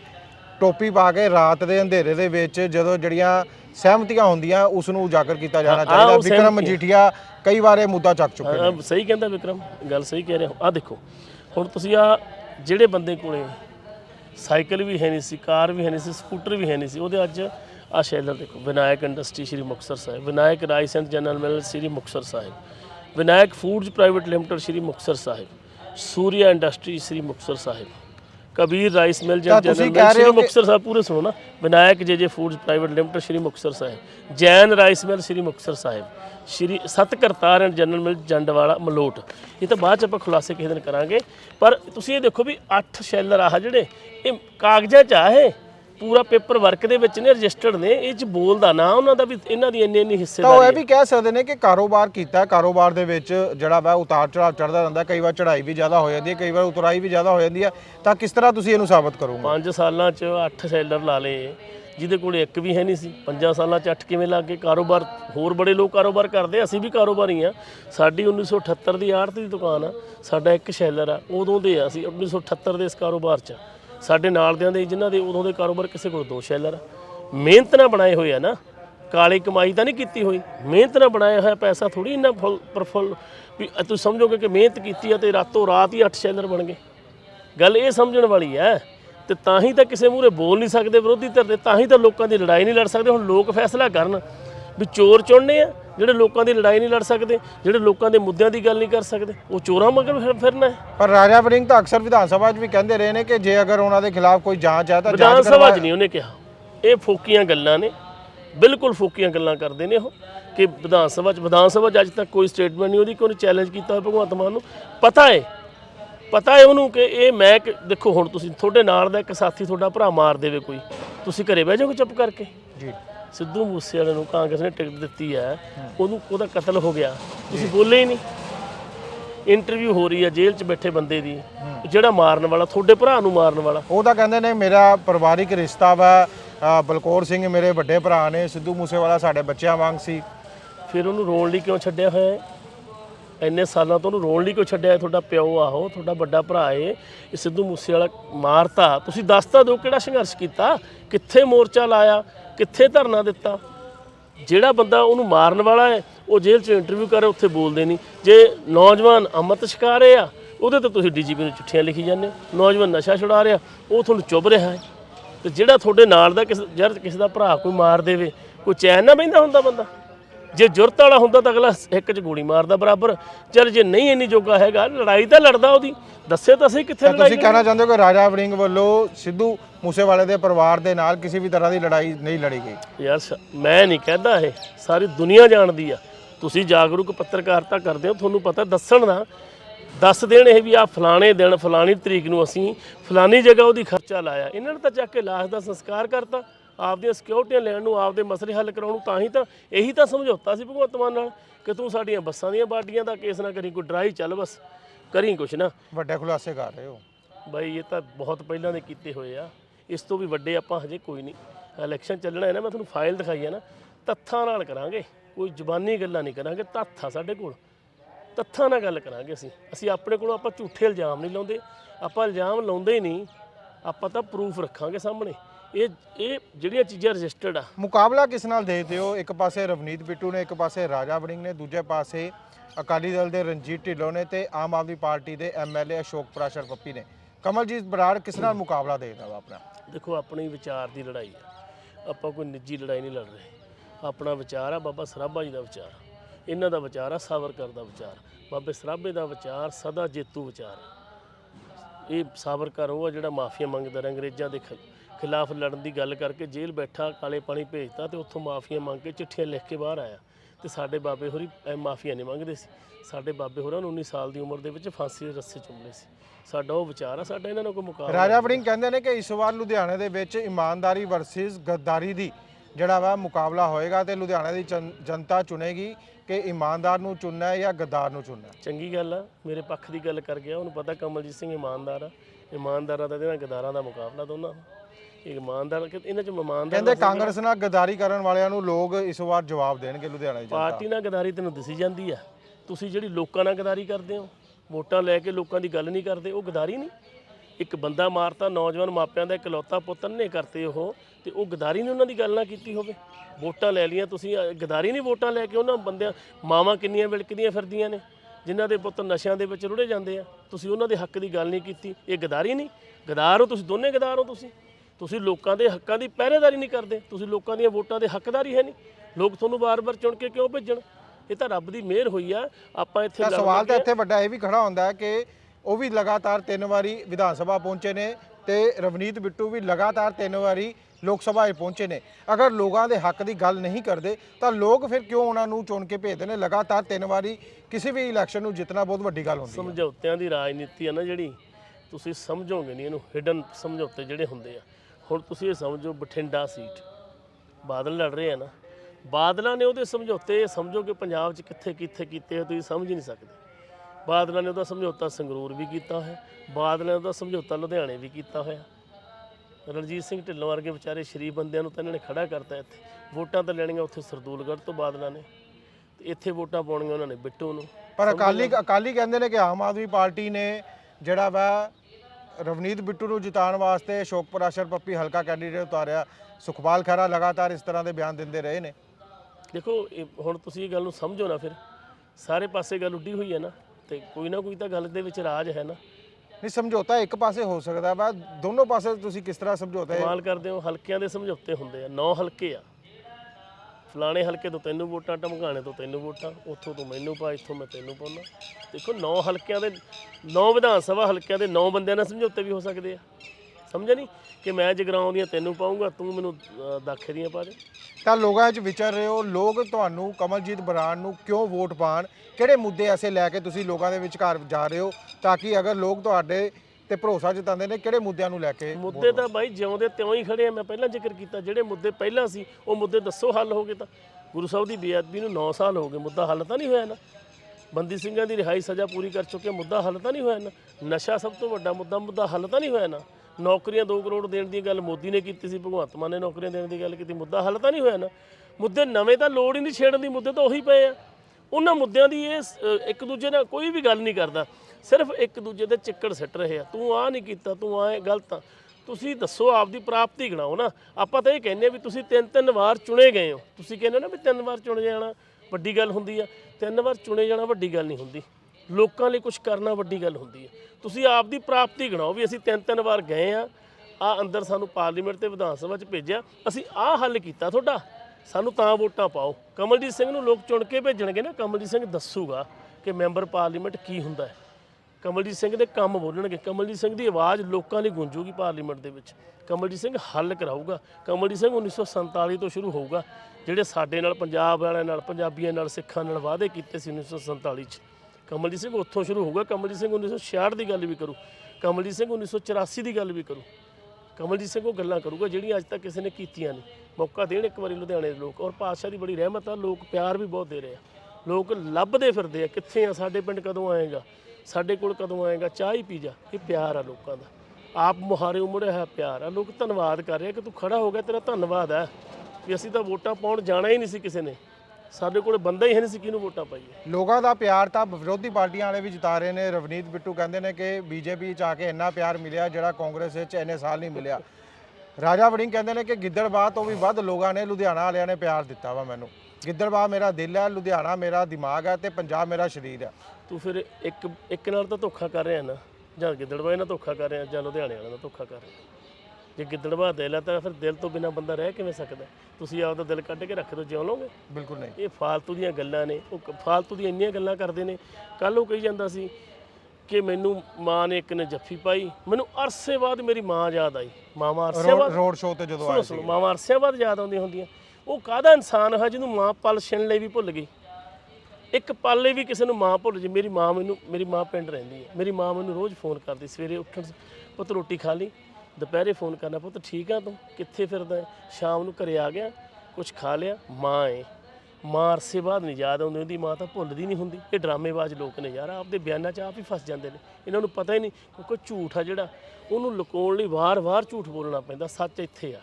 ਟੋਪੀ ਪਾ ਕੇ ਰਾਤ ਦੇ ਅੰਧੇਰੇ ਦੇ ਵਿੱਚ ਜਦੋਂ ਜਿਹੜੀਆਂ ਸਹਿਮਤੀਆਂ ਹੁੰਦੀਆਂ ਉਸ ਨੂੰ ਉਜਾਗਰ ਕੀਤਾ ਜਾਣਾ ਚਾਹੀਦਾ। ਵਿਕਰਮ ਮਜੀਠੀਆ ਕਈ ਵਾਰ ਇਹ ਮੁੱਦਾ ਚੱਕ ਚੁੱਕੇ ਨੇ। ਸਹੀ ਕਹਿੰਦਾ ਵਿਕਰਮ ਗੱਲ ਸਹੀ ਕਹਿ ਰਹੇ ਹੋ। ਆ ਦੇਖੋ ਹੁਣ ਤੁਸੀਂ ਆ ਜਿਹੜੇ ਬੰਦੇ ਕੋਲੇ ਸਾਈਕਲ ਵੀ ਹੈ ਨਹੀਂ ਸੀ ਕਾਰ ਵੀ ਹੈ ਨਹੀਂ ਸੀ ਸਕੂਟਰ ਵੀ ਹੈ ਨਹੀਂ ਸੀ ਉਹਦੇ ਅੱਜ ਆ ਸ਼ੈਲਰ ਦੇਖੋ Vinayak industry Shri Muktsar Sahib Vinayak rice and general mill Shri Muktsar Sahib Vinayak foods private limited Shri Muktsar Sahib Surya industry Shri Muktsar Sahib. Kabir rice mill ਤਾਂ ਜਨਰਲ ਤੁਸੀਂ ਕਹਿ ਰਹੇ ਹੋ ਕਿ- ਮੁਕਤਸਰ ਸਾਹਿਬ ਪੂਰੇ ਸੁਣੋ ਨਾ। Vinayak J J foods private limited Shri Muktsar Sahib. Jain rice mill Shri Muktsar Sahib. Shri Sat Kartar and general mill Jandwala Malout. ਇਹ ਤਾਂ ਬਾਅਦ ਚ ਆਪਾਂ ਖੁਲਾਸੇ ਕਿਸੇ ਦਿਨ ਕਰਾਂਗੇ। ਪਰ ਤੁਸੀਂ ਇਹ ਦੇਖੋ ਵੀ 8 ਸ਼ੈਲਰ ਆਹ ਜਿਹੜੇ ਇਹ ਕਾਗਜ਼ਾਂ ਚ ਆ ਇਹ। ਪੂਰਾ ਪੇਪਰ ਵਰਕ ਦੇ ਵਿੱਚ ਨੇ ਰਜਿਸਟਰਡ ਨੇ ਇਹ ਚ ਬੋਲਦਾ ਨਾ ਉਹਨਾਂ ਦਾ ਵੀ ਇਹਨਾਂ ਦੀ ਇੰਨੀ ਇੰਨੀ ਤਾਂ ਉਹ ਹਿੱਸੇਦਾਰੀ ਇਹ ਵੀ ਕਹਿ ਸਕਦੇ ਨੇ ਕਿ ਕਾਰੋਬਾਰ ਕੀਤਾ ਕਾਰੋਬਾਰ ਦੇ ਵਿੱਚ ਜਿਹੜਾ ਵਾ ਉਤਾਰ ਚੜਾਅ ਚੜਦਾ ਰਹਿੰਦਾ ਕਈ ਵਾਰ ਚੜ੍ਹਾਈ ਵੀ ਜ਼ਿਆਦਾ ਹੋ ਜਾਂਦੀ ਹੈ ਕਈ ਵਾਰ ਉਤਰਾਈ ਵੀ ਜ਼ਿਆਦਾ ਹੋ ਜਾਂਦੀ ਹੈ ਤਾਂ ਕਿਸ ਤਰ੍ਹਾਂ ਤੁਸੀਂ ਇਹਨੂੰ ਸਾਬਤ ਕਰੋਗੇ? 5 ਸਾਲਾਂ ਚ 8 ਸ਼ੈਲਰ ਲਾ ਲਏ ਜਿਹਦੇ ਕੋਲ ਇੱਕ ਵੀ ਹੈ ਨਹੀਂ ਸੀ। 5 ਸਾਲਾਂ ਚ 8 ਕਿਵੇਂ ਲੱਗ ਗਏ ਕਾਰੋਬਾਰ ਹੋਰ ਬੜੇ ਲੋਕ ਕਾਰੋਬਾਰ ਕਰਦੇ ਅਸੀਂ ਵੀ ਕਾਰੋਬਾਰੀ ਆ। ਸਾਡੀ 1978 ਦੀ ਆੜਤ ਦੀ ਦੁਕਾਨ ਆ ਸਾਡਾ ਇੱਕ ਸ਼ੈਲਰ ਆ ਉਦੋਂ ਦੇ ਆ ਅਸੀਂ 1978 ਦੇ ਇਸ ਕਾਰੋਬਾਰ ਚ। ਸਾਡੇ ਨਾਲ ਦਿਆਂ ਦੇ, ਜਿਨ੍ਹਾਂ ਦੇ ਉਦੋਂ ਦੇ ਕਾਰੋਬਾਰ ਕਿਸੇ ਕੋਲ ਦੋ ਸ਼ੈਲਰ ਆ। ਮਿਹਨਤ ਨਾਲ ਬਣਾਏ ਹੋਏ ਆ ਨਾ, ਕਾਲੀ ਕਮਾਈ ਤਾਂ ਨਹੀਂ ਕੀਤੀ ਹੋਈ। ਮਿਹਨਤ ਨਾਲ ਬਣਾਇਆ ਹੋਇਆ ਪੈਸਾ ਥੋੜੀ ਇੰਨਾ ਫੁੱਲ ਪ੍ਰਫੁੱਲ ਵੀ ਤੁਸੀਂ ਸਮਝੋਗੇ ਕਿ ਮਿਹਨਤ ਕੀਤੀ ਆ ਤੇ ਰਾਤੋਂ ਰਾਤ ਹੀ 8 ਸ਼ੈਲਰ ਬਣ ਗਏ। ਗੱਲ ਇਹ ਸਮਝਣ ਵਾਲੀ ਹੈ ਤੇ ਤਾਂ ਹੀ ਤਾਂ ਕਿਸੇ ਮੂਹਰੇ ਬੋਲ ਨਹੀਂ ਸਕਦੇ ਵਿਰੋਧੀ ਧਿਰ ਦੇ, ਤਾਂ ਹੀ ਤਾਂ ਲੋਕਾਂ ਦੀ ਲੜਾਈ ਨਹੀਂ ਲੜ ਸਕਦੇ, ਹੁਣ ਲੋਕ ਫੈਸਲਾ ਕਰਨ। ਵੀ ਚੋਰ ਚੁਣਨੇ ਆ ਜਿਹੜੇ ਲੋਕਾਂ ਦੀ ਲੜਾਈ ਨਹੀਂ ਲੜ ਸਕਦੇ ਜਿਹੜੇ ਲੋਕਾਂ ਦੇ ਮੁੱਦਿਆਂ ਦੀ ਗੱਲ ਨਹੀਂ ਕਰ ਸਕਦੇ ਉਹ ਚੋਰਾਂ ਮਗਰ ਫਿਰ- ਫਿਰਨਾ ਹੈ। ਪਰ ਰਾਜਾ ਵੜਿੰਗ ਤਾਂ ਅਕਸਰ ਵਿਧਾਨ ਸਭਾ 'ਚ ਵੀ ਕਹਿੰਦੇ ਰਹੇ ਨੇ ਕਿ ਜੇ ਅਗਰ ਉਹਨਾਂ ਦੇ ਖਿਲਾਫ ਕੋਈ ਜਾਂਚ ਹੈ ਤਾਂ ਵਿਧਾਨ ਜਾਂਚ ਸਭਾ 'ਚ ਨਹੀਂ ਉਹਨੇ ਕਿਹਾ। ਇਹ ਫੋਕੀਆਂ ਗੱਲਾਂ ਨੇ ਬਿਲਕੁਲ ਫੋਕੀਆਂ ਗੱਲਾਂ ਕਰਦੇ ਨੇ ਉਹ ਕਿ ਵਿਧਾਨ ਸਭਾ 'ਚ ਵਿਧਾਨ ਸਭਾ 'ਚ ਅੱਜ ਤੱਕ ਕੋਈ ਸਟੇਟਮੈਂਟ ਨਹੀਂ ਉਹਦੀ ਕਿ ਉਹਨੇ ਚੈਲੰਜ ਕੀਤਾ ਹੋਇਆ ਭਗਵੰਤ ਮਾਨ ਨੂੰ। ਪਤਾ ਹੈ ਪਤਾ ਹੈ ਉਹਨੂੰ ਕਿ ਇਹ ਮੈਂ ਕਿ- ਦੇਖੋ ਹੁਣ ਤੁਸੀਂ ਤੁਹਾਡੇ ਨਾਲ ਦਾ ਇੱਕ ਸਾਥੀ ਤੁਹਾਡਾ ਭਰਾ ਮਾਰ ਦੇਵੇ ਕੋਈ। ਤੁਸੀਂ ਘਰੇ ਬਹਿ ਜਾਓਗੇ ਚੁੱਪ ਕਰਕੇ? ਜੀ। ਸਿੱਧੂ ਮੂਸੇ ਵਾਲੇ ਨੂੰ ਕਾਂਗਰਸ ਨੇ ਟਿਕਟ ਦਿੱਤੀ ਹੈ। ਉਹਨੂੰ ਉਹਦਾ ਕਤਲ ਹੋ ਗਿਆ। ਤੁਸੀਂ ਬੋਲੇ ਹੀ ਨਹੀਂ। ਇੰਟਰਵਿਊ ਹੋ ਰਹੀ ਹੈ ਜੇਲ੍ਹ 'ਚ ਬੈਠੇ ਬੰਦੇ ਦੀ। ਜਿਹੜਾ ਮਾਰਨ ਵਾਲਾ ਤੁਹਾਡੇ ਭਰਾ ਨੂੰ ਮਾਰਨ ਵਾਲਾ। ਉਹ ਤਾਂ ਕਹਿੰਦੇ ਨੇ ਮੇਰਾ ਪਰਿਵਾਰਿਕ ਰਿਸ਼ਤਾ ਵਾ। ਬਲਕੌਰ ਸਿੰਘ ਮੇਰੇ ਵੱਡੇ ਭਰਾ ਨੇ। ਸਿੱਧੂ ਮੂਸੇਵਾਲਾ ਸਾਡੇ ਬੱਚਿਆਂ ਵਾਂਗ ਸੀ। ਫਿਰ ਉਹਨੂੰ ਰੋਣ ਲਈ ਕਿਉਂ ਛੱਡਿਆ ਹੋਇਆ ਹੈ? ਇੰਨੇ ਸਾਲਾਂ ਤੋਂ ਉਹਨੂੰ ਰੋਣ ਲਈ ਕੋਈ ਛੱਡਿਆ ਤੁਹਾਡਾ ਪਿਓ ਆਹੋ ਤੁਹਾਡਾ ਵੱਡਾ ਭਰਾ ਏ, ਇਹ ਸਿੱਧੂ ਮੂਸੇਵਾਲਾ ਮਾਰਤਾ। ਤੁਸੀਂ ਦੱਸਤਾ ਦਿਓ ਕਿਹੜਾ ਸੰਘਰਸ਼ ਕੀਤਾ, ਕਿੱਥੇ ਮੋਰਚਾ ਲਾਇਆ, ਕਿੱਥੇ ਧਰਨਾ ਦਿੱਤਾ? ਜਿਹੜਾ ਬੰਦਾ ਉਹਨੂੰ ਮਾਰਨ ਵਾਲਾ ਹੈ ਉਹ ਜੇਲ੍ਹ 'ਚ ਇੰਟਰਵਿਊ ਕਰ ਉੱਥੇ ਬੋਲਦੇ ਨਹੀਂ। ਜੇ ਨੌਜਵਾਨ ਅੰਮ੍ਰਿਤ ਛਕਾ ਰਹੇ ਆ, ਉਹਦੇ ਤੇ ਤੁਸੀਂ ਡੀਜੀਪੀ ਨੂੰ ਚਿੱਠੀਆਂ ਲਿਖੀ ਜਾਂਦੇ ਹੋ। ਨੌਜਵਾਨ ਨਸ਼ਾ ਛੁਡਾ ਰਿਹਾ, ਉਹ ਤੁਹਾਨੂੰ ਚੁੱਭ ਰਿਹਾ ਹੈ ਤੇ ਜਿਹੜਾ ਤੁਹਾਡੇ ਨਾਲ ਦਾ ਕਿਸੇ ਯਾਰ ਕਿਸੇ ਦਾ ਭਰਾ ਕੋਈ ਮਾਰ ਦੇਵੇ, ਕੋਈ ਚੈਨ ਨਾ ਬੈਂਦਾ ਹੁੰਦਾ ਬੰਦਾ? ਜੇ ਜੁਰਤ ਵਾਲਾ ਹੁੰਦਾ ਤਾਂ ਅਗਲਾ ਇੱਕ 'ਚ ਗੋਲੀ ਮਾਰਦਾ ਬਰਾਬਰ। ਚਲ ਜੇ ਨਹੀਂ ਇੰਨੀ ਜੋਗਾ ਹੈਗਾ ਲੜਾਈ ਤਾਂ ਲੜਦਾ ਉਹਦੀ। ਦੱਸੇ ਤਾਂ ਸਹੀ ਕਿੱਥੇ ਲੜਾਈ ਤੁਸੀਂ ਕਹਿਣਾ ਚਾਹੁੰਦੇ ਹੋ ਕਿ ਰਾਜਾ ਵੜਿੰਗ ਵੱਲੋਂ ਸਿੱਧੂ ਮੂਸੇਵਾਲੇ ਦੇ ਪਰਿਵਾਰ ਦੇ ਨਾਲ ਕਿਸੇ ਵੀ ਤਰ੍ਹਾਂ ਦੀ ਲੜਾਈ ਨਹੀਂ ਲੜੀ ਗਈ? ਯਾਰ ਮੈਂ ਨਹੀਂ ਕਹਿੰਦਾ ਇਹ। ਸਾਰੀ ਦੁਨੀਆ ਜਾਣਦੀ ਆ। ਤੁਸੀਂ ਜਾਗਰੂਕ ਪੱਤਰਕਾਰਤਾ ਕਰਦੇ ਹੋ ਤੁਹਾਨੂੰ ਪਤਾ ਦੱਸਣ ਦਾ। ਦੱਸ ਦੇਣ ਇਹ ਵੀ ਆ ਫਲਾਣੇ ਦਿਨ ਫਲਾਣੀ ਤਰੀਕ ਨੂੰ ਅਸੀਂ ਫਲਾਣੀ ਜਗ੍ਹਾ ਉਹਦੀ ਖਰਚਾ ਲਾਇਆ। ਇਹਨਾਂ ਨੇ ਤਾਂ ਚੱਕ ਕੇ ਲਾਸ਼ ਦਾ ਸੰਸਕਾਰ ਕਰਤਾ। ਆਪਦੀਆਂ ਸਿਕਿਉਰਟੀਆਂ ਲੈਣ ਨੂੰ ਆਪਦੇ ਮਸਲੇ ਹੱਲ ਕਰਾਉਣ ਨੂੰ ਤਾਂ ਹੀ ਤਾਂ ਇਹੀ ਤਾਂ ਸਮਝੌਤਾ ਸੀ ਭਗਵੰਤ ਮਾਨ ਨਾਲ ਕਿ ਤੂੰ ਸਾਡੀਆਂ ਬੱਸਾਂ ਦੀਆਂ ਬਾਡੀਆਂ ਦਾ ਕੇਸ ਨਾ ਕਰੀ ਕੋਈ ਡਰਾਈ ਚੱਲ ਬਸ ਕਰੀ ਕੁਛ ਨਾ। ਵੱਡੇ ਖੁਲਾਸੇ ਕਰ ਰਹੇ ਹੋ। ਬਾਈ ਇਹ ਤਾਂ ਬਹੁਤ ਪਹਿਲਾਂ ਦੇ ਕੀਤੇ ਹੋਏ ਆ ਇਸ ਤੋਂ ਵੀ ਵੱਡੇ ਆਪਾਂ ਹਜੇ ਕੋਈ ਨਹੀਂ। ਇਲੈਕਸ਼ਨ ਚੱਲਣਾ ਹੈ ਨਾ ਮੈਂ ਤੁਹਾਨੂੰ ਫਾਈਲ ਦਿਖਾਈ ਹੈ ਨਾ ਤੱਥਾਂ ਨਾਲ ਕਰਾਂਗੇ ਕੋਈ ਜ਼ੁਬਾਨੀ ਗੱਲਾਂ ਨਹੀਂ ਕਰਾਂਗੇ ਤੱਥ ਆ ਸਾਡੇ ਕੋਲ। ਤੱਥਾਂ ਨਾਲ ਗੱਲ ਕਰਾਂਗੇ ਅਸੀਂ। ਅਸੀਂ ਆਪਣੇ ਕੋਲੋਂ ਆਪਾਂ ਝੂਠੇ ਇਲਜ਼ਾਮ ਨਹੀਂ ਲਾਉਂਦੇ ਆਪਾਂ ਇਲਜ਼ਾਮ ਲਾਉਂਦੇ ਹੀ ਨਹੀਂ ਆਪਾਂ ਤਾਂ ਪ੍ਰੂਫ ਰੱਖਾਂਗੇ ਸਾਹਮਣੇ। ਇਹ ਇਹ ਜਿਹੜੀਆਂ ਚੀਜ਼ਾਂ ਰਜਿਸਟਰਡ ਆ। ਮੁਕਾਬਲਾ ਕਿਸ ਨਾਲ ਦੇਖਦੇ ਹੋ ਇੱਕ ਪਾਸੇ ਰਵਨੀਤ ਬਿੱਟੂ ਨੇ ਇੱਕ ਪਾਸੇ ਰਾਜਾ ਵੜਿੰਗ ਨੇ ਦੂਜੇ ਪਾਸੇ ਅਕਾਲੀ ਦਲ ਦੇ ਰਣਜੀਤ ਢਿੱਲੋਂ ਨੇ ਤੇ ਆਮ ਆਦਮੀ ਪਾਰਟੀ ਦੇ ਐਮਐਲਏ ਅਸ਼ੋਕ ਪ੍ਰਾਸ਼ਰ ਪੱਪੀ ਨੇ। ਕਮਲਜੀਤ ਬਰਾੜ ਕਿਸ ਨਾਲ ਮੁਕਾਬਲਾ ਦੇਖਦਾ ਵਾ ਆਪਣਾ? ਦੇਖੋ ਆਪਣੀ ਵਿਚਾਰ ਦੀ ਲੜਾਈ ਆ। ਆਪਾਂ ਕੋਈ ਨਿੱਜੀ ਲੜਾਈ ਨਹੀਂ ਲੜ ਰਹੇ। ਆਪਣਾ ਵਿਚਾਰ ਆ ਬਾਬਾ ਸਰਾਭਾ ਜੀ ਦਾ ਵਿਚਾਰ। ਇਹਨਾਂ ਦਾ ਵਿਚਾਰ ਆ ਸਾਵਰਕਰ ਦਾ ਵਿਚਾਰ। ਬਾਬੇ ਸਰਾਭੇ ਦਾ ਵਿਚਾਰ ਸਦਾ ਜੇਤੂ ਵਿਚਾਰ। ਆ। ਇਹ ਸਾਵਰਕਰ ਉਹ ਆ ਜਿਹੜਾ ਮਾਫੀਆ ਮੰਗਦਾ ਰਿਹਾ ਅੰਗਰੇਜ਼ਾਂ ਦੇ ਖਿ- ਖਿਲਾਫ ਲੜਨ ਦੀ ਗੱਲ ਕਰਕੇ ਜੇਲ੍ਹ ਬੈਠਾ ਕਾਲੇ ਪਾਣੀ ਭੇਜਤਾ ਤੇ ਉੱਥੋਂ ਮਾਫੀਆ ਮੰਗ ਕੇ ਚਿੱਠੀਆਂ ਲਿਖ ਕੇ ਬਾਹਰ ਆਇਆ। ਤੇ ਸਾਡੇ ਬਾਬੇ ਹੋਰੀ ਮਾਫੀਆ ਨਹੀਂ ਮੰਗਦੇ ਸੀ। ਸਾਡੇ ਬਾਬੇ ਹੋਰਾਂ ਨੂੰ 19 ਸਾਲ ਦੀ ਉਮਰ ਦੇ ਵਿੱਚ ਫਾਂਸੀ ਦੇ ਰੱਸੇ ਚੁੰਮਦੇ ਸੀ। ਸਾਡਾ ਉਹ ਵਿਚਾਰ ਆ ਸਾਡਾ ਇਹਨਾਂ ਨਾਲ ਕੋਈ ਮੁਕਾਬਲਾ ਰਾਜਾ ਵੜਿੰਗ ਕਹਿੰਦੇ ਨੇ ਕਿ ਇਸ ਵਾਰ ਲੁਧਿਆਣੇ ਦੇ ਵਿੱਚ ਇਮਾਨਦਾਰੀ ਵਰਸਸ ਗੱਦਾਰੀ ਦੀ ਜਿਹੜਾ ਵਾ ਮੁਕਾਬਲਾ ਹੋਏਗਾ ਤੇ ਲੁਧਿਆਣੇ ਦੀ ਜਨ- ਜਨਤਾ ਚੁਣੇਗੀ ਕਿ ਇਮਾਨਦਾਰ ਨੂੰ ਚੁਣਨਾ ਹੈ ਜਾਂ ਗੱਦਾਰ ਨੂੰ ਚੁਣਨਾ ਚੰਗੀ ਗੱਲ ਆ ਮੇਰੇ ਪੱਖ ਦੀ ਗੱਲ ਕਰ ਗਿਆ ਉਹਨੂੰ ਪਤਾ ਕਮਲਜੀਤ ਸਿੰਘ ਇਮਾਨਦਾਰ ਆ। ਇਮਾਨਦਾਰਾਂ ਦਾ ਤੇ ਇਹਨਾਂ ਗਦਾਰਾਂ ਦਾ ਮੁਕਾਬਲਾ ਦੋਨਾਂ ਦਾ। ਇਮਾਨਦਾਰ ਕਿ ਇਹਨਾਂ ਚ ਇਮਾਨਦਾਰ ਕਹਿੰਦੇ ਕਾਂਗਰਸ ਨਾਲ ਗੱਦਾਰੀ ਕਰਨ ਵਾਲਿਆਂ ਨੂੰ ਲੋਕ ਇਸ ਵਾਰ ਜਵਾਬ ਦੇਣਗੇ ਲੁਧਿਆਣਾ ਦੀ ਜਨਤਾ। ਪਾਰਟੀ ਨਾਲ ਗਦਾਰੀ ਤੈਨੂੰ ਦਿਸੀ ਜਾਂਦੀ ਆ। ਤੁਸੀਂ ਜਿਹੜੀ ਲੋਕਾਂ ਨਾਲ ਗਦਾਰੀ ਕਰਦੇ ਹੋ ਵੋਟਾਂ ਲੈ ਕੇ ਲੋਕਾਂ ਦੀ ਗੱਲ ਨਹੀਂ ਕਰਦੇ ਉਹ ਗਦਾਰੀ ਨਹੀਂ। ਇੱਕ ਬੰਦਾ ਮਾਰਤਾ ਨੌਜਵਾਨ ਮਾਪਿਆਂ ਦਾ ਇਕਲੌਤਾ ਪੁੱਤ ਨੇ ਕਰਤੇ ਉਹ ਤੇ ਉਹ ਗਦਾਰੀ ਨੇ ਉਹਨਾਂ ਦੀ ਗੱਲ ਨਾ ਕੀਤੀ ਹੋਵੇ। ਵੋਟਾਂ ਲੈ ਲੀਆਂ ਤੁਸੀਂ ਗਦਾਰੀ ਨਹੀਂ ਵੋਟਾਂ ਲੈ ਕੇ ਉਹਨਾਂ ਬੰਦਿਆਂ ਮਾਵਾਂ ਕਿੰਨੀਆਂ ਵਿਲਕਦੀਆਂ ਫਿਰਦੀਆਂ ਨੇ ਜਿਨ੍ਹਾਂ ਦੇ ਪੁੱਤ ਨਸ਼ਿਆਂ ਦੇ ਵਿੱਚ ਰੁੜੇ ਜਾਂਦੇ ਆ। ਤੁਸੀਂ ਉਹਨਾਂ ਦੇ ਹੱਕ ਦੀ ਗੱਲ ਨਹੀਂ ਕੀਤੀ ਇਹ ਗਦਾਰੀ ਨਹੀਂ। ਗਦਾਰ ਹੋ ਤੁਸੀਂ ਦੋਨੇ ਗਦਾਰ ਹੋ ਤੁਸੀਂ। ਤੁਸੀਂ ਲੋਕਾਂ ਦੇ ਹੱਕਾਂ ਦੀ ਪਹਿਰੇਦਾਰੀ ਨਹੀਂ ਕਰਦੇ ਤੁਸੀਂ ਲੋਕਾਂ ਦੀਆਂ ਵੋਟਾਂ ਦੇ ਹੱਕਦਾਰੀ ਹੈ ਨਹੀਂ। ਲੋਕ ਤੁਹਾਨੂੰ ਵਾਰ-ਵਾਰ ਚੁਣ ਕੇ ਕਿਉਂ ਭੇਜਣ? ਇਹ ਤਾਂ ਰੱਬ ਦੀ ਮਿਹਰ ਹੋਈ ਆ ਆਪਾਂ ਇੱਥੇ ਤਾਂ ਸਵਾਲ ਤਾਂ ਇੱਥੇ ਵੱਡਾ ਇਹ ਵੀ ਖੜਾ ਹੁੰਦਾ ਹੈ ਕਿ ਉਹ ਵੀ ਲਗਾਤਾਰ ਤਿੰਨ ਵਾਰੀ ਵਿਧਾਨ ਸਭਾ ਪਹੁੰਚੇ ਨੇ ਤੇ ਰਵਨੀਤ ਬਿੱਟੂ ਵੀ ਲਗਾਤਾਰ ਤਿੰਨ ਵਾਰੀ ਲੋਕ ਸਭਾ 'ਚ ਪਹੁੰਚੇ ਨੇ। ਅਗਰ ਲੋਕਾਂ ਦੇ ਹੱਕ ਦੀ ਗੱਲ ਨਹੀਂ ਕਰਦੇ ਤਾਂ ਲੋਕ ਫਿਰ ਕਿਉਂ ਉਹਨਾਂ ਨੂੰ ਚੁਣ ਕੇ ਭੇਜਦੇ ਨੇ? ਲਗਾਤਾਰ ਤਿੰਨ ਵਾਰੀ ਕਿਸੇ ਵੀ ਇਲੈਕਸ਼ਨ ਨੂੰ ਜਿੱਤਣਾ ਬਹੁਤ ਵੱਡੀ ਗੱਲ ਹੁੰਦੀ ਹੈ। ਸਮਝੌਤਿਆਂ ਦੀ ਰਾਜਨੀਤੀ ਆ ਨਾ ਜਿਹੜੀ ਤੁਸੀਂ ਸਮਝੋਗੇ ਨਹੀਂ ਇਹਨੂੰ ਹਿਡਨ ਸਮਝੌਤੇ ਜਿਹੜੇ ਹੁੰਦੇ ਆ। ਹੁਣ ਤੁਸੀਂ ਇਹ ਸਮਝੋ ਬਠਿੰਡਾ ਸੀਟ ਬਾਦਲ ਲੜ ਰਹੇ ਆ ਨਾ ਬਾਦਲਾਂ ਨੇ ਉਹਦੇ ਸਮਝੌਤੇ ਸਮਝੋ ਕਿ ਪੰਜਾਬ 'ਚ ਕਿੱਥੇ ਕਿੱਥੇ ਕੀਤੇ ਆ ਤੁਸੀਂ ਸਮਝ ਹੀ ਨਹੀਂ ਸਕਦੇ। ਬਾਦਲਾਂ ਨੇ ਉਹਦਾ ਸਮਝੌਤਾ ਸੰਗਰੂਰ ਵੀ ਕੀਤਾ ਹੋਇਆ ਬਾਦਲਾਂ ਨੇ ਉਹਦਾ ਸਮਝੌਤਾ ਲੁਧਿਆਣੇ ਵੀ ਕੀਤਾ ਹੋਇਆ। ਰਣਜੀਤ ਸਿੰਘ ਢਿੱਲੋਂ ਵਰਗੇ ਵਿਚਾਰੇ ਸ਼ਰੀਫ ਬੰਦਿਆਂ ਨੂੰ ਤਾਂ ਇਹਨਾਂ ਨੇ ਖੜਾ ਕਰਤਾ ਇੱਥੇ ਵੋਟਾਂ ਤਾਂ ਲੈਣੀਆਂ ਉੱਥੇ ਸਰਦੂਲਗੜ੍ਹ ਤੋਂ ਬਾਦਲਾਂ ਨੇ ਤੇ ਇੱਥੇ ਵੋਟਾਂ ਪਾਉਣੀਆਂ ਉਹਨਾਂ ਨੇ ਬਿੱਟੂ ਨੂੰ। ਪਰ ਅਕਾਲੀ ਅਕਾਲੀ ਕਹਿੰਦੇ ਨੇ ਕਿ ਆਮ ਆਦਮੀ ਪਾਰਟੀ ਨੇ ਜਿਹੜਾ ਵਾ ਰਵਨੀਤ ਬਿੱਟੂ ਨੂੰ ਜਿਤਾਉਣ ਵਾਸਤੇ ਅਸ਼ੋਕ ਪਰਾਸ਼ਰ ਪੱਪੀ ਹਲਕਾ ਕੈਂਡੀਡੇਟ ਉਤਾਰਿਆ। ਸੁਖਪਾਲ ਖਹਿਰਾ ਲਗਾਤਾਰ ਇਸ ਤਰ੍ਹਾਂ ਦੇ ਬਿਆਨ ਦਿੰਦੇ ਰਹੇ ਨੇ। ਦੇਖੋ ਇਹ ਹੁਣ ਤੁਸੀਂ ਇਹ ਗੱਲ ਨੂੰ ਸਮਝੋ ਨਾ ਫਿਰ। ਸਾਰੇ ਪਾਸੇ ਗੱਲ ਉੱਡੀ ਹੋਈ ਹੈ ਨਾ ਤੇ ਕੋਈ ਨਾ ਕੋਈ ਤਾਂ ਗੱਲ ਦੇ ਵਿੱਚ ਰਾਜ ਹੈ ਨਾ। ਨਹੀਂ ਸਮਝੌਤਾ ਇੱਕ ਪਾਸੇ ਹੋ ਸਕਦਾ ਵਾ। ਦੋਨੋਂ ਪਾਸੇ ਤੁਸੀਂ ਕਿਸ ਤਰ੍ਹਾਂ ਸਮਝੌਤਾ ਕਮਾਲ ਕਰਦੇ ਹੋ ਹਲਕਿਆਂ ਦੇ ਸਮਝੌਤੇ ਹੁੰਦੇ ਆ ਨੌ ਹਲਕੇ ਆ। ਫਲਾਣੇ ਹਲਕੇ ਤੋਂ ਤੈਨੂੰ ਵੋਟਾਂ ਟਮਕਾਣੇ ਤੋਂ ਤੈਨੂੰ ਵੋਟਾਂ, ਉੱਥੋਂ ਤੋਂ ਮੈਨੂੰ ਪਾ, ਇੱਥੋਂ ਮੈਂ ਤੈਨੂੰ ਪਾਉਣਾ ਦੇਖੋ, ਨੌ ਹਲਕਿਆਂ ਦੇ, ਨੌ ਵਿਧਾਨ ਸਭਾ ਹਲਕਿਆਂ ਦੇ ਨੌ ਬੰਦਿਆਂ ਨਾਲ ਸਮਝੌਤੇ ਵੀ ਹੋ ਸਕਦੇ ਆ। ਸਮਝਿਆ ਨਹੀਂ ਕਿ ਮੈਂ ਜਗਰਾਉਂ ਦੀਆਂ ਤੈਨੂੰ ਪਾਉਂਗਾ ਤੂੰ ਮੈਨੂੰ ਦਾਖੇ ਦੀਆਂ ਪਾ ਦੇ। ਤਾਂ ਲੋਕਾਂ 'ਚ ਵਿਚਰ ਰਹੇ ਹੋ, ਲੋਕ ਤੁਹਾਨੂੰ ਕਮਲਜੀਤ ਬਰਾੜ ਨੂੰ ਕਿਉਂ ਵੋਟ ਪਾਣ ਕਿਹੜੇ ਮੁੱਦੇ ਐਸੇ ਲੈ ਕੇ ਤੁਸੀਂ ਲੋਕਾਂ ਦੇ ਵਿਚਕਾਰ ਜਾ ਰਹੇ ਹੋ, ਤਾਂ ਕਿ ਅਗਰ ਲੋਕ ਤੁਹਾਡੇ ਤੇ ਭਰੋਸਾ ਜਤਾਉਂਦੇ ਨੇ ਕਿਹੜੇ ਮੁੱਦਿਆਂ ਨੂੰ ਲੈ ਕੇ ਮੁੱਦੇ ਤਾਂ ਬਾਈ ਜਿਉਂਦੇ ਤਿਉਂ ਹੀ ਖੜੇ ਆ ਮੈਂ ਪਹਿਲਾਂ ਜ਼ਿਕਰ ਕੀਤਾ ਜਿਹੜੇ ਮੁੱਦੇ ਪਹਿਲਾਂ ਸੀ ਉਹ ਮੁੱਦੇ ਦੱਸੋ ਹੱਲ ਹੋ ਗਏ ਤਾਂ। ਗੁਰੂ ਸਾਹਿਬ ਦੀ ਬੇਅਦਬੀ ਨੂੰ 9 ਸਾਲ ਹੋ ਗਏ ਮੁੱਦਾ ਹੱਲ ਤਾਂ ਨਹੀਂ ਹੋਇਆ ਨਾ। ਬੰਦੀ ਸਿੰਘਾਂ ਦੀ ਰਿਹਾਈ ਸਜ਼ਾ ਪੂਰੀ ਕਰ ਚੁੱਕੇ ਮੁੱਦਾ ਹੱਲ ਤਾਂ ਨਹੀਂ ਹੋਇਆ ਨਾ। ਨਸ਼ਾ ਸਭ ਤੋਂ ਵੱਡਾ ਮੁੱਦਾ ਮੁੱਦਾ ਹੱਲ ਤਾਂ ਨਹੀਂ ਹੋਇਆ ਨਾ। ਨੌਕਰੀਆਂ 2 ਕਰੋੜ ਦੇਣ ਦੀ ਗੱਲ ਮੋਦੀ ਨੇ ਕੀਤੀ ਸੀ ਭਗਵੰਤ ਮਾਨ ਨੇ ਨੌਕਰੀਆਂ ਦੇਣ ਦੀ ਗੱਲ ਕੀਤੀ ਮੁੱਦਾ ਹੱਲ ਤਾਂ ਨਹੀਂ ਹੋਇਆ ਨਾ। ਮੁੱਦੇ ਨਵੇਂ ਤਾਂ ਲੋੜ ਹੀ ਨਹੀਂ ਛੇੜਨ ਦੀ ਮੁੱਦੇ ਤਾਂ ਉਹੀ ਪਏ ਆ। ਉਹਨਾਂ ਮੁੱਦਿਆਂ ਦੀ ਇਹ ਇੱਕ ਦੂਜੇ ਨਾਲ ਕੋਈ ਵੀ ਗੱਲ ਨਹੀਂ ਕਰਦਾ। ਸਿਰਫ ਇੱਕ ਦੂਜੇ ਦੇ ਚਿੱਕੜ ਸਿੱਟ ਰਹੇ ਆ। ਤੂੰ ਆ ਨਹੀਂ ਕੀਤਾ, ਤੂੰ ਆ ਗਲਤ ਆ। ਤੁਸੀਂ ਦੱਸੋ ਆਪਦੀ ਪ੍ਰਾਪਤੀ ਗਣਾਓ ਨਾ। ਆਪਾਂ ਤਾਂ ਇਹ ਕਹਿੰਦੇ ਆ ਵੀ ਤੁਸੀਂ ਤਿੰਨ ਤਿੰਨ ਵਾਰ ਚੁਣੇ ਗਏ ਹੋ। ਤੁਸੀਂ ਕਹਿੰਦੇ ਹੋ ਨਾ ਵੀ ਤਿੰਨ ਵਾਰ ਚੁਣੇ ਜਾਣਾ ਵੱਡੀ ਗੱਲ ਹੁੰਦੀ ਆ। ਤਿੰਨ ਵਾਰ ਚੁਣੇ ਜਾਣਾ ਵੱਡੀ ਗੱਲ ਨਹੀਂ ਹੁੰਦੀ। ਲੋਕਾਂ ਲਈ ਕੁਝ ਕਰਨਾ ਵੱਡੀ ਗੱਲ ਹੁੰਦੀ ਹੈ ਤੁਸੀਂ ਆਪਦੀ ਪ੍ਰਾਪਤੀ ਗਣਾਓ ਵੀ ਅਸੀਂ ਤਿੰਨ ਤਿੰਨ ਵਾਰ ਗਏ ਆ। ਆ ਅੰਦਰ ਸਾਨੂੰ ਪਾਰਲੀਮੈਂਟ ਤੇ ਵਿਧਾਨ ਸਭਾ 'ਚ ਭੇਜਿਆ। ਅਸੀਂ ਆਹ ਹੱਲ ਕੀਤਾ ਤੁਹਾਡਾ। ਸਾਨੂੰ ਤਾਂ ਵੋਟਾਂ ਪਾਓ। ਕਮਲਜੀਤ ਸਿੰਘ ਨੂੰ ਲੋਕ ਚੁਣ ਕੇ ਭੇਜਣਗੇ ਨਾ। ਕਮਲਜੀਤ ਸਿੰਘ ਦੱਸੂਗਾ ਕਿ ਮੈਂਬਰ ਪਾਰਲੀਮੈਂਟ ਕੀ ਹੁੰਦਾ ਹੈ। ਕਮਲਜੀਤ ਸਿੰਘ ਦੇ ਕੰਮ ਬੋਲਣਗੇ। ਕਮਲਜੀਤ ਸਿੰਘ ਦੀ ਆਵਾਜ਼ ਲੋਕਾਂ ਲਈ ਗੂੰਜੂਗੀ ਪਾਰਲੀਮੈਂਟ ਦੇ ਵਿੱਚ। ਕਮਲਜੀਤ ਸਿੰਘ ਹੱਲ ਕਰਾਊਗਾ। ਕਮਲਜੀਤ ਸਿੰਘ 1947 ਤੋਂ ਸ਼ੁਰੂ ਹੋਊਗਾ। ਜਿਹੜੇ ਸਾਡੇ ਨਾਲ ਪੰਜਾਬ ਵਾਲਿਆਂ ਨਾਲ, ਪੰਜਾਬੀਆਂ ਨਾਲ, ਸਿੱਖਾਂ ਨਾਲ ਵਾਅਦੇ ਕੀਤੇ ਸੀ 1947 ਚ। ਕਮਲਜੀਤ ਸਿੰਘ ਉੱਥੋਂ ਸ਼ੁਰੂ ਹੋਊਗਾ। ਕਮਲਜੀਤ ਸਿੰਘ 1966 ਦੀ ਗੱਲ ਵੀ ਕਰੂ। ਕਮਲਜੀਤ ਸਿੰਘ 1984 ਦੀ ਗੱਲ ਵੀ ਕਰੂ। ਕਮਲਜੀਤ ਸਿੰਘ ਉਹ ਗੱਲਾਂ ਕਰੂਗਾ ਜਿਹੜੀਆਂ ਅੱਜ ਤੱਕ ਕਿਸੇ ਨੇ ਕੀਤੀਆਂ ਨਹੀਂ। ਮੌਕਾ ਦੇਣ ਇੱਕ ਵਾਰੀ ਲੁਧਿਆਣੇ ਦੇ ਲੋਕ। ਔਰ ਪਾਤਸ਼ਾਹ ਦੀ ਬੜੀ ਰਹਿਮਤ ਆ। ਲੋਕ ਪਿਆਰ ਵੀ ਬਹੁਤ ਦੇ ਰਹੇ ਆ। ਲੋਕ ਲੱਭਦੇ ਫਿਰਦੇ ਆ। ਕਿੱਥੇ ਆ? ਸਾਡੇ ਪਿੰਡ ਕਦੋਂ ਆਏਗਾ? ਸਾਡੇ ਕੋਲ ਕਦੋਂ ਆਏਗਾ? ਚਾਹ ਹੀ ਪੀ ਜਾ। ਇਹ ਪਿਆਰ ਆ ਲੋਕਾਂ ਦਾ। ਆਪ ਮੁਹਾਰੇ ਉਮੜਿਆ ਹੋਇਆ ਪਿਆਰ ਆ। ਲੋਕ ਧੰਨਵਾਦ ਕਰ ਰਹੇ ਕਿ ਤੂੰ ਖੜਾ ਹੋ ਗਿਆ, ਤੇਰਾ ਧੰਨਵਾਦ ਹੈ ਵੀ ਅਸੀਂ ਤਾਂ ਵੋਟਾਂ ਪਾਉਣ ਜਾਣਾ ਹੀ ਨਹੀਂ ਸੀ ਕਿਸੇ ਨੇ। ਸਾਡੇ ਕੋਲ ਬੰਦਾ ਹੀ ਹੈ ਨਹੀਂ ਸੀ ਕਿਹਨੂੰ ਵੋਟਾਂ ਪਾਈਏ। ਲੋਕਾਂ ਦਾ ਪਿਆਰ ਤਾਂ ਵਿਰੋਧੀ ਪਾਰਟੀਆਂ ਵਾਲੇ ਵੀ ਜਿਤਾ ਰਹੇ ਨੇ। ਰਵਨੀਤ ਬਿੱਟੂ ਕਹਿੰਦੇ ਨੇ ਕਿ ਬੀਜੇਪੀ ਚ ਆ ਕੇ ਇੰਨਾ ਪਿਆਰ ਮਿਲਿਆ ਜਿਹੜਾ ਕਾਂਗਰਸ ਵਿੱਚ ਇੰਨੇ ਸਾਲ ਨਹੀਂ ਮਿਲਿਆ। ਰਾਜਾ ਵੜਿੰਗ ਕਹਿੰਦੇ ਨੇ ਕਿ ਗਿੱਦੜਬਾਹ ਤੋਂ ਵੀ ਵੱਧ ਲੋਕਾਂ ਨੇ ਲੁਧਿਆਣਾ ਵਾਲਿਆਂ ਨੇ ਪਿਆਰ ਦਿੱਤਾ ਵਾ ਮੈਨੂੰ। ਗਿੱਦੜਬਾਹ ਮੇਰਾ ਦਿਲ ਹੈ, ਲੁਧਿਆਣਾ ਮੇਰਾ ਦਿਮਾਗ ਹੈ ਤੇ ਪੰਜਾਬ ਮੇਰਾ ਸਰੀਰ ਹੈ। ਤੂੰ ਫਿਰ ਇੱਕ ਇੱਕ ਨਾਲ ਤਾਂ ਧੋਖਾ ਕਰ ਰਿਹਾ ਨਾ ਜਾਂ ਗਿੱਦੜਬਾਹ ਨਾਲ ਧੋਖਾ ਕਰ ਰਿਹਾ ਜਾਂ ਲੁਧਿਆਣੇ ਵਾਲਿਆਂ ਨਾਲ ਧੋਖਾ ਕਰ ਰਿਹਾ। ਜੇ ਗਿੱਦੜਬਾਹ ਦਿਲ ਹੈ ਤਾਂ ਫਿਰ ਦਿਲ ਤੋਂ ਬਿਨਾ ਬੰਦਾ ਰਹਿ ਕਿਵੇਂ ਸਕਦਾ? ਤੁਸੀਂ ਆਪਦਾ ਦਿਲ ਕੱਢ ਕੇ ਰੱਖ ਦਿਓ ਜਿਉਂ ਲਓਗੇ। ਬਿਲਕੁਲ ਨਹੀਂ। ਇਹ ਫਾਲਤੂ ਦੀਆਂ ਗੱਲਾਂ ਨੇ ਉਹ ਕ- ਫਾਲਤੂ ਦੀਆਂ ਇੰਨੀਆਂ ਗੱਲਾਂ ਕਰਦੇ ਨੇ। ਕੱਲ ਉਹ ਕਹੀ ਜਾਂਦਾ ਸੀ ਕਿ ਮੈਨੂੰ ਮਾਂ ਨੇ ਇੱਕ ਨੇ ਜੱਫੀ ਪਾਈ ਮੈਨੂੰ ਅਰਸੇ ਬਾਅਦ ਮੇਰੀ ਮਾਂ ਯਾਦ ਆਈ। ਮਾਮਾ ਅਰਸੇ ਬਾਅਦ ਰੋਡ ਸ਼ੋਅ ਤੇ ਜਦੋਂ ਸੁਣੋ ਆਏ ਸੁਣੋ ਮਾਵਾਂ ਅਰਸਿਆਂ ਬਾਅਦ ਯਾਦ ਆਉਂਦੀਆਂ ਹੁੰਦੀਆਂ। ਉਹ ਕਾਹਦਾ ਇਨਸਾਨ ਹੈ ਜਿਹਨੂੰ ਮਾਂ ਪਲ ਛਿਣ ਲਈ ਵੀ ਭੁੱਲ ਗਈ? ਇੱਕ ਪਲ ਲਈ ਵੀ ਕਿਸੇ ਨੂੰ ਮਾਂ ਭੁੱਲ ਜੇ, ਮੇਰੀ ਮਾਂ ਮੈਨੂੰ, ਮੇਰੀ ਮਾਂ ਪਿੰਡ ਰਹਿੰਦੀ ਹੈ। ਮੇਰੀ ਮਾਂ ਮੈਨੂੰ ਰੋਜ਼ ਫੋਨ ਕਰਦੀ, ਸਵੇਰੇ ਉੱਠਣ ਸ- ਪੁੱਤ ਰੋਟੀ ਖਾ ਲਈ, ਦੁਪਹਿਰੇ ਫੋਨ ਕਰਨਾ, ਪੁੱਤ ਠੀਕ ਆ ਤੂੰ? ਕਿੱਥੇ ਫਿਰਦਾ ਹੈ? ਸ਼ਾਮ ਨੂੰ ਘਰੇ ਆ ਗਿਆ ਕੁਝ ਖਾ ਲਿਆ, ਮਾਂ ਏ। ਮਾਂ ਅਰਸੇ ਬਾਅਦ ਨਹੀਂ ਯਾਦ ਆਉਂਦੀ ਹੁੰਦੀ, ਮਾਂ ਤਾਂ ਭੁੱਲਦੀ ਨਹੀਂ ਹੁੰਦੀ। ਇਹ ਡਰਾਮੇਬਾਜ਼ ਲੋਕ ਨੇ ਯਾਰ, ਆਪਦੇ ਬਿਆਨਾਂ 'ਚ ਆਪ ਹੀ ਫਸ ਜਾਂਦੇ ਨੇ। ਇਹਨਾਂ ਨੂੰ ਪਤਾ ਹੀ ਨਹੀਂ, ਕਿਉਂਕਿ ਝੂਠ ਆ ਜਿਹੜਾ, ਉਹਨੂੰ ਲੁਕਾਉਣ ਲਈ ਵਾਰ-ਵਾਰ ਝੂਠ ਬੋਲਣਾ ਪੈਂਦਾ, ਸੱਚ ਇੱਥੇ ਆ।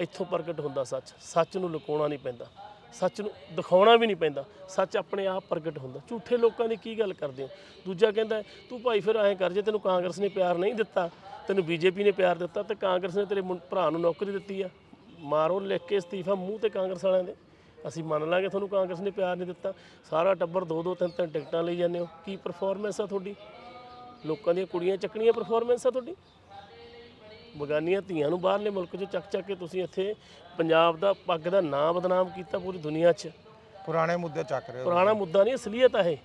ਇੱਥੋਂ ਪ੍ਰਗਟ ਹੁੰਦਾ ਸੱਚ ਸੱਚ ਨੂੰ ਲੁਕਾਉਣਾ ਨਹੀਂ ਪੈਂਦਾ। ਸੱਚ ਨੂੰ ਦਿਖਾਉਣਾ ਵੀ ਨਹੀਂ ਪੈਂਦਾ। ਸੱਚ ਆਪਣੇ ਆਪ ਪ੍ਰਗਟ ਹੁੰਦਾ। ਝੂਠੇ ਲੋਕਾਂ ਦੀ ਕੀ ਗੱਲ ਕਰਦੇ ਹੋ? ਦੂਜਾ ਕਹਿੰਦਾ, ਤੂੰ ਭਾਈ ਫਿਰ ਐਂ ਕਰ, ਜੇ ਤੈਨੂੰ ਕਾਂਗਰਸ ਨੇ ਪਿਆਰ ਨਹੀਂ ਦਿੱਤਾ, ਤੈਨੂੰ ਬੀਜੇਪੀ ਨੇ ਪਿਆਰ ਦਿੱਤਾ, ਤੇ ਕਾਂਗਰਸ ਨੇ ਤੇਰੇ ਭਰਾ ਨੂੰ ਨੌਕਰੀ ਦਿੱਤੀ ਆ। ਮਾਰੋ ਲਿਖ ਕੇ ਅਸਤੀਫਾ ਮੂੰਹ ਤੇ ਕਾਂਗਰਸ ਵਾਲਿਆਂ ਦੇ। ਅਸੀਂ ਮੰਨ ਲਾਂਗੇ ਤੁਹਾਨੂੰ ਕਾਂਗਰਸ ਨੇ ਪਿਆਰ ਨਹੀਂ ਦਿੱਤਾ। ਸਾਰਾ ਟੱਬਰ ਦੋ ਦੋ ਤਿੰਨ ਤਿੰਨ ਟਿਕਟਾਂ ਲਈ ਜਾਂਦੇ ਹੋ। ਕੀ ਪਰਫਾਰਮੈਂਸ ਆ ਤੁਹਾਡੀ? ਲੋਕਾਂ ਦੀਆਂ ਕੁੜੀਆਂ ਚੱਕਣੀਆਂ ਪਰਫਾਰਮੈਂਸ ਆ ਤੁਹਾਡੀ? ਬਗਾਨੀਆਂ ਧੀਆਂ ਨੂੰ ਬਾਹਰਲੇ ਮੁਲਕ 'ਚ ਚੱਕ ਚੱਕ ਕੇ ਤੁਸੀਂ ਇੱਥੇ ਪੰਜਾਬ ਦਾ ਪੱਗ ਦਾ ਨਾਂ ਬਦਨਾਮ ਕੀਤਾ ਪੂਰੀ ਦੁਨੀਆ 'ਚ। ਪੁਰਾਣੇ ਮੁੱਦੇ ਚੱਕ ਰਹੇ ਹੋ ਪੁਰਾਣਾ ਮੁੱਦਾ ਨਹੀਂ ਅਸਲੀਅਤ ਆ ਇਹ।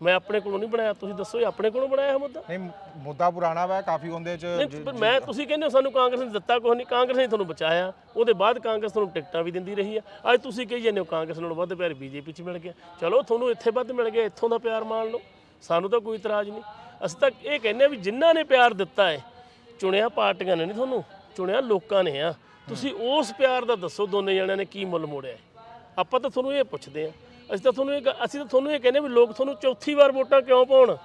ਮੈਂ ਆਪਣੇ ਕੋਲੋਂ ਨਹੀਂ ਬਣਾਇਆ ਤੁਸੀਂ ਦੱਸੋ ਇਹ ਆਪਣੇ ਕੋਲੋਂ ਬਣਾਇਆ ਇਹ ਮੁੱਦਾ? ਨਹੀਂ ਮੁੱਦਾ ਪੁਰਾਣਾ ਵਾ ਕਾਫੀ ਉਹਦੇ ਚ ਨਹੀਂ ਪਰ ਮੈਂ ਤੁਸੀਂ ਕਹਿੰਦੇ ਹੋ ਸਾਨੂੰ ਕਾਂਗਰਸ ਨੇ ਦਿੱਤਾ ਕੁਛ ਨਹੀਂ ਕਾਂਗਰਸ ਨੇ ਤੁਹਾਨੂੰ ਬਚਾਇਆ। ਉਹਦੇ ਬਾਅਦ ਕਾਂਗਰਸ ਤੁਹਾਨੂੰ ਟਿਕਟਾਂ ਵੀ ਦਿੰਦੀ ਰਹੀ ਆ। ਅੱਜ ਤੁਸੀਂ ਕਹੀ ਜਾਂਦੇ ਹੋ ਕਾਂਗਰਸ ਨਾਲੋਂ ਵੱਧ ਪਿਆਰ ਬੀਜੇਪੀ 'ਚ ਮਿਲ ਗਿਆ। ਚਲੋ ਤੁਹਾਨੂੰ ਇੱਥੇ ਵੱਧ ਮਿਲ ਗਿਆ ਇੱਥੋਂ ਦਾ ਪਿਆਰ ਮਾਣ ਲਓ। ਸਾਨੂੰ ਤਾਂ ਕੋਈ ਇਤਰਾਜ਼ ਨਹੀਂ। ਅਸੀਂ ਤਾਂ ਇਹ ਕਹਿੰਦੇ ਆ ਵੀ ਜਿਨ੍ਹਾਂ ਨੇ ਪਿਆਰ ਦਿੱਤਾ ਹੈ ਚੁਣਿਆ ਪਾਰਟੀਆਂ ਨੇ ਨਹੀਂ ਤੁਹਾਨੂੰ, ਚੁਣਿਆ ਲੋਕਾਂ ਨੇ ਆ। ਤੁਸੀਂ ਉਸ ਪਿਆਰ ਦਾ ਦੱਸੋ ਦੋਨੇ ਜਣਿਆਂ ਨੇ ਕੀ ਮੁੱਲ ਮੋੜਿਆ। ਆਪਾਂ ਤਾਂ ਤੁਹਾਨੂੰ ਇਹ ਪੁੱਛਦੇ ਆ। ਅਸੀਂ ਤਾਂ ਤੁਹਾਨੂੰ ਇਹ ਗ- ਅਸੀਂ ਤਾਂ ਤੁਹਾਨੂੰ ਇਹ ਕਹਿੰਦੇ ਵੀ ਲੋਕ ਤੁਹਾਨੂੰ ਚੌਥੀ ਵਾਰ ਵੋਟਾਂ ਕਿਉਂ ਪਾਉਣ?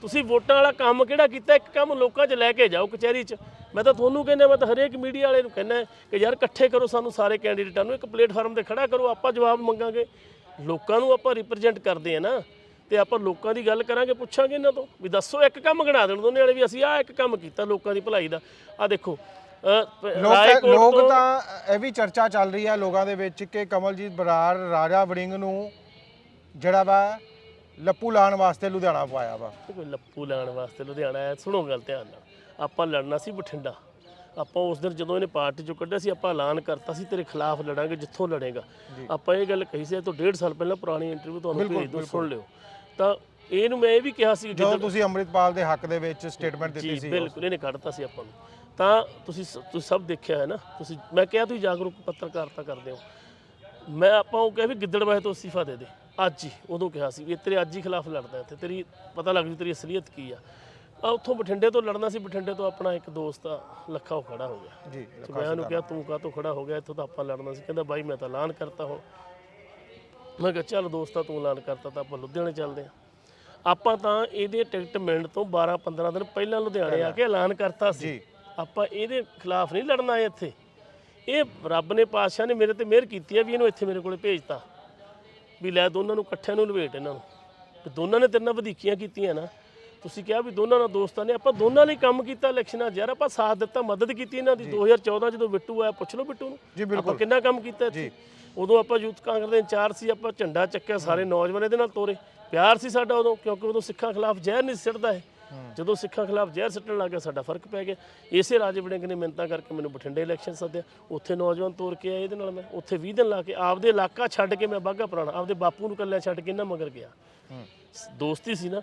ਤੁਸੀਂ ਵੋਟਾਂ ਵਾਲਾ ਕੰਮ ਕਿਹੜਾ ਕੀਤਾ? ਇੱਕ ਕੰਮ ਲੋਕਾਂ 'ਚ ਲੈ ਕੇ ਜਾਓ ਕਚਹਿਰੀ 'ਚ। ਮੈਂ ਤਾਂ ਤੁਹਾਨੂੰ ਕਹਿੰਦਾ, ਮੈਂ ਤਾਂ ਹਰੇਕ ਮੀਡੀਆ ਵਾਲੇ ਨੂੰ ਕਹਿੰਦਾ ਕਿ ਯਾਰ ਇਕੱਠੇ ਕਰੋ ਸਾਨੂੰ ਸਾਰੇ ਕੈਂਡੀਡੇਟਾਂ ਨੂੰ, ਇੱਕ ਪਲੇਟਫਾਰਮ ਤੇ ਖੜਾ ਕਰੋ, ਆਪਾਂ ਜਵਾਬ ਮੰਗਾਂਗੇ। ਲੋਕਾਂ ਨੂੰ ਆਪਾਂ ਰਿਪਰੈਜ਼ੈਂਟ ਕਰਦੇ ਆ ਨਾ। ਤੇ ਆਪਾਂ ਲੋਕਾਂ ਦੀ ਗੱਲ ਕਰਾਂਗੇ ਪੁੱਛਾਂਗੇ ਇਹਨਾਂ ਤੋਂ ਵੀ ਦੱਸੋ ਇੱਕ ਕੰਮ ਗਣਾ ਦੇਣ ਦੋਨੇ ਵਾਲੇ ਵੀ ਅਸੀਂ ਆਹ ਇੱਕ ਕੰਮ ਕੀਤਾ ਲੋਕਾਂ ਦੀ ਭਲਾਈ ਦਾ। ਆ ਦੇਖੋ ਅਹ, ਪ- ਲੋਕ ਰਾਏਕੋਟ ਲੋਕ ਤੋਂ- ਤਾਂ ਇਹ ਵੀ ਚਰਚਾ ਚੱਲ ਰਹੀ ਹੈ ਲੋਕਾਂ ਦੇ ਵਿੱਚ ਕਿ ਕਮਲਜੀਤ ਬਰਾੜ ਰਾਜਾ ਵੜਿੰਗ ਨੂੰ ਜਿਹੜਾ ਵਾ ਲੱਪੂ ਲਾਉਣ ਵਾਸਤੇ ਲੁਧਿਆਣਾ ਪਾਇਆ ਵਾ। ਕੋਈ ਲੱਪੂ ਲੈਣ ਵਾਸਤੇ ਲੁਧਿਆਣਾ ਆਇਆ ਸੁਣੋ ਗੱਲ ਧਿਆਨ ਨਾਲ। ਆਪਾਂ ਲੜਨਾ ਸੀ ਬਠਿੰਡਾ। ਆਪਾਂ ਉਸ ਦਿਨ ਜਦੋਂ ਇਹਨੇ ਪਾਰਟੀ ਚੋਂ ਕੱਢਿਆ ਸੀ ਆਪਾਂ ਐਲਾਨ ਕਰਤਾ ਸੀ ਤੇਰੇ ਖਿਲਾਫ ਲੜਾਂਗੇ ਜਿੱਥੋਂ ਲੜੇਗਾ। ਆਪਾਂ ਇਹ ਗੱਲ ਕਹੀ ਸੀ ਇਹ ਤੋਂ ਡੇਢ ਸਾਲ ਪਹਿਲਾਂ ਪੁਰਾਣੀ ਇੰਟਰਵਿਊ ਤੁਹਾਨੂੰ ਭੇਜ ਦੋ ਸੁਣ ਲਿਓ। ਤਾਂ ਇਹਨੂੰ ਮੈਂ ਇਹ ਵੀ ਕਿਹਾ ਸੀ ਜਦੋਂ ਤੁਸੀਂ ਅੰਮ੍ਰਿਤਪਾਲ ਦੇ ਹੱਕ ਦੇ ਵਿੱਚ ਸਟੇਟਮੈਂਟ ਦਿੱਤੀ ਸੀ ਬਿਲਕੁਲ ਇਹਨੇ ਕੱਢਤਾ ਸੀ ਆਪਾਂ ਨੂੰ। ਤਾਂ ਤੁਸੀਂ ਤੁਸੀਂ ਸਭ ਦੇਖਿਆ ਹੈ ਨਾ ਤੁਸੀਂ ਮੈਂ ਕਿਹਾ ਤੁਸੀਂ ਜਾਗਰੂਕ ਪੱਤਰਕਾਰਤਾ ਕਰਦੇ ਹੋ। ਮੈਂ ਆਪਾਂ ਉਹ ਕਿਹਾ ਵੀ ਗਿੱਦੜਬਾਹ ਤੋਂ ਅਸਤੀਫਾ ਦੇ ਦੇ। ਅੱਜ ਹੀ ਉਦੋਂ ਕਿਹਾ ਸੀ ਵੀ ਤੇਰੇ ਅੱਜ ਹੀ ਖਿਲਾਫ ਲੜਦਾ ਇੱਥੇ ਤੇਰੀ ਪਤਾ ਲੱਗ ਜੂ ਤੇਰੀ ਅਸਲੀਅਤ ਕੀ ਆ। ਆ ਉੱਥੋਂ ਬਠਿੰਡੇ ਤੋਂ ਲੜਨਾ ਸੀ ਬਠਿੰਡੇ ਤੋਂ ਆਪਣਾ ਇੱਕ ਦੋਸਤ ਆ ਲੱਖਾ ਉਹ ਖੜਾ ਹੋ ਗਿਆ। ਜੀ ਤੇ ਮੈਂ ਉਹਨੂੰ ਕਿਹਾ ਤੂੰ ਕਾਹ ਤੋਂ ਖੜਾ ਹੋ ਗਿਆ? ਇੱਥੋਂ ਤਾਂ ਆਪਾਂ ਲੜਨਾ ਸੀ। ਕਹਿੰਦਾ ਬਾਈ ਮੈਂ ਤਾਂ ਐਲਾਨ ਕਰਤਾ ਹੁਣ। ਮੈਂ ਕਿਹਾ ਚੱਲ ਦੋਸਤਾ ਤੂੰ ਐਲਾਨ ਕਰਤਾ ਤਾਂ ਆਪਾਂ ਲੁਧਿਆਣੇ ਚੱਲਦੇ ਆ। ਆਪਾਂ ਤਾਂ ਇਹਦੇ ਟਿਕਟ ਮਿਲਣ ਤੋਂ 12 15 ਦਿਨ ਪਹਿਲਾਂ ਲੁਧਿਆਣੇ ਆ ਕੇ ਐਲਾਨ ਕਰਤਾ ਸੀ। ਆਪਾਂ ਇਹਦੇ ਖਿਲਾਫ ਨਹੀਂ ਲੜਨਾ ਆਏ ਇੱਥੇ। ਇਹ ਰੱਬ ਨੇ ਪਾਤਸ਼ਾਹ ਨੇ ਮੇਰੇ ਤੇ ਮਿਹਰ ਕੀਤੀ ਆ ਵੀ ਇਹਨੂੰ ਇੱਥੇ ਮੇਰੇ ਕੋਲੇ ਭੇਜਤਾ। ਵੀ ਲੈ ਦੋਨਾਂ ਨੂੰ ਇਕੱਠਿਆਂ ਨੂੰ ਲਵੇਟ ਇਹਨਾਂ ਨੂੰ। ਤੇ ਦੋਨਾਂ ਨੇ ਤੇਰੇ ਨਾਲ ਵਧੀਕੀਆਂ ਕੀਤੀਆਂ ਨਾ। ਤੁਸੀਂ ਕਿਹਾ ਵੀ ਦੋਨਾਂ ਨਾਲ ਦੋਸਤਾਂ ਨੇ ਆਪਾਂ ਦੋਨਾਂ ਲਈ ਕੰਮ ਕੀਤਾ ਇਲੈਕਸ਼ਨਾਂ 'ਚ। ਯਾਰ ਆਪਾਂ ਸਾਥ ਦਿੱਤਾ ਮਦਦ ਕੀਤੀ ਇਹਨਾਂ ਦੀ। 2014 ਜਦੋਂ ਬਿੱਟੂ ਆਇਆ ਪੁੱਛ ਲਓ ਬਿੱਟੂ ਨੂੰ। ਜੀ, ਬਿਲਕੁਲ। ਆਪਾਂ ਕਿੰਨਾ ਕੰਮ ਕੀਤਾ ਇੱਥੇ? ਉਦੋਂ ਆਪਾਂ ਯੂਥ ਕਾਂਗਰਸ ਦੇ ਇੰਚਾਰਜ ਸੀ ਆਪਾਂ ਝੰਡਾ ਚੱਕਿਆ ਸਾਰੇ ਨੌਜਵਾਨ ਇਹਦੇ ਨਾਲ ਤੋਰੇ। ਪਿਆਰ ਸੀ ਸਾਡਾ ਉਦੋਂ ਕਿਉਂਕਿ ਉਦੋਂ ਸਿੱਖਾਂ ਖਿਲਾਫ ਜ਼ਹਿਰ ਨਹੀਂ ਸਿੱਟਦਾ ਇਹ। ਜਦੋਂ ਸਿੱਖਾਂ ਖਿਲਾਫ ਜ਼ਹਿਰ ਸਿੱਟਣ ਲੱਗਾ ਸਾਡਾ ਫ਼ਰਕ ਪੈ ਗਿਆ। ਇਸੇ ਰਾਜੇ ਵੜਿੰਗ ਨੇ ਮਿੰਤਾ ਕਰਕੇ ਮੈਨੂੰ ਬਠਿੰਡੇ ਇਲੈਕਸ਼ਨ ਸੱਦਿਆ। ਉੱਥੇ ਨੌਜਵਾਨ ਤੋਰ ਕੇ ਆਏ ਇਹਦੇ ਨਾਲ ਮੈਂ। ਉੱਥੇ 20 ਦਿਨ ਲਾ ਕੇ ਆਪਦੇ ਇਲਾਕਾ ਛੱਡ ਕੇ ਮੈਂ ਬਾਗਾ ਪੁਰਾਣਾ ਆਪਦੇ ਬਾਪੂ ਨੂੰ ਕੱਲਿਆ ਛੱਡ ਕੇ ਇਹਨਾਂ ਮਗਰ ਗਿਆ। ਦੋਸਤੀ ਸੀ ਨਾ।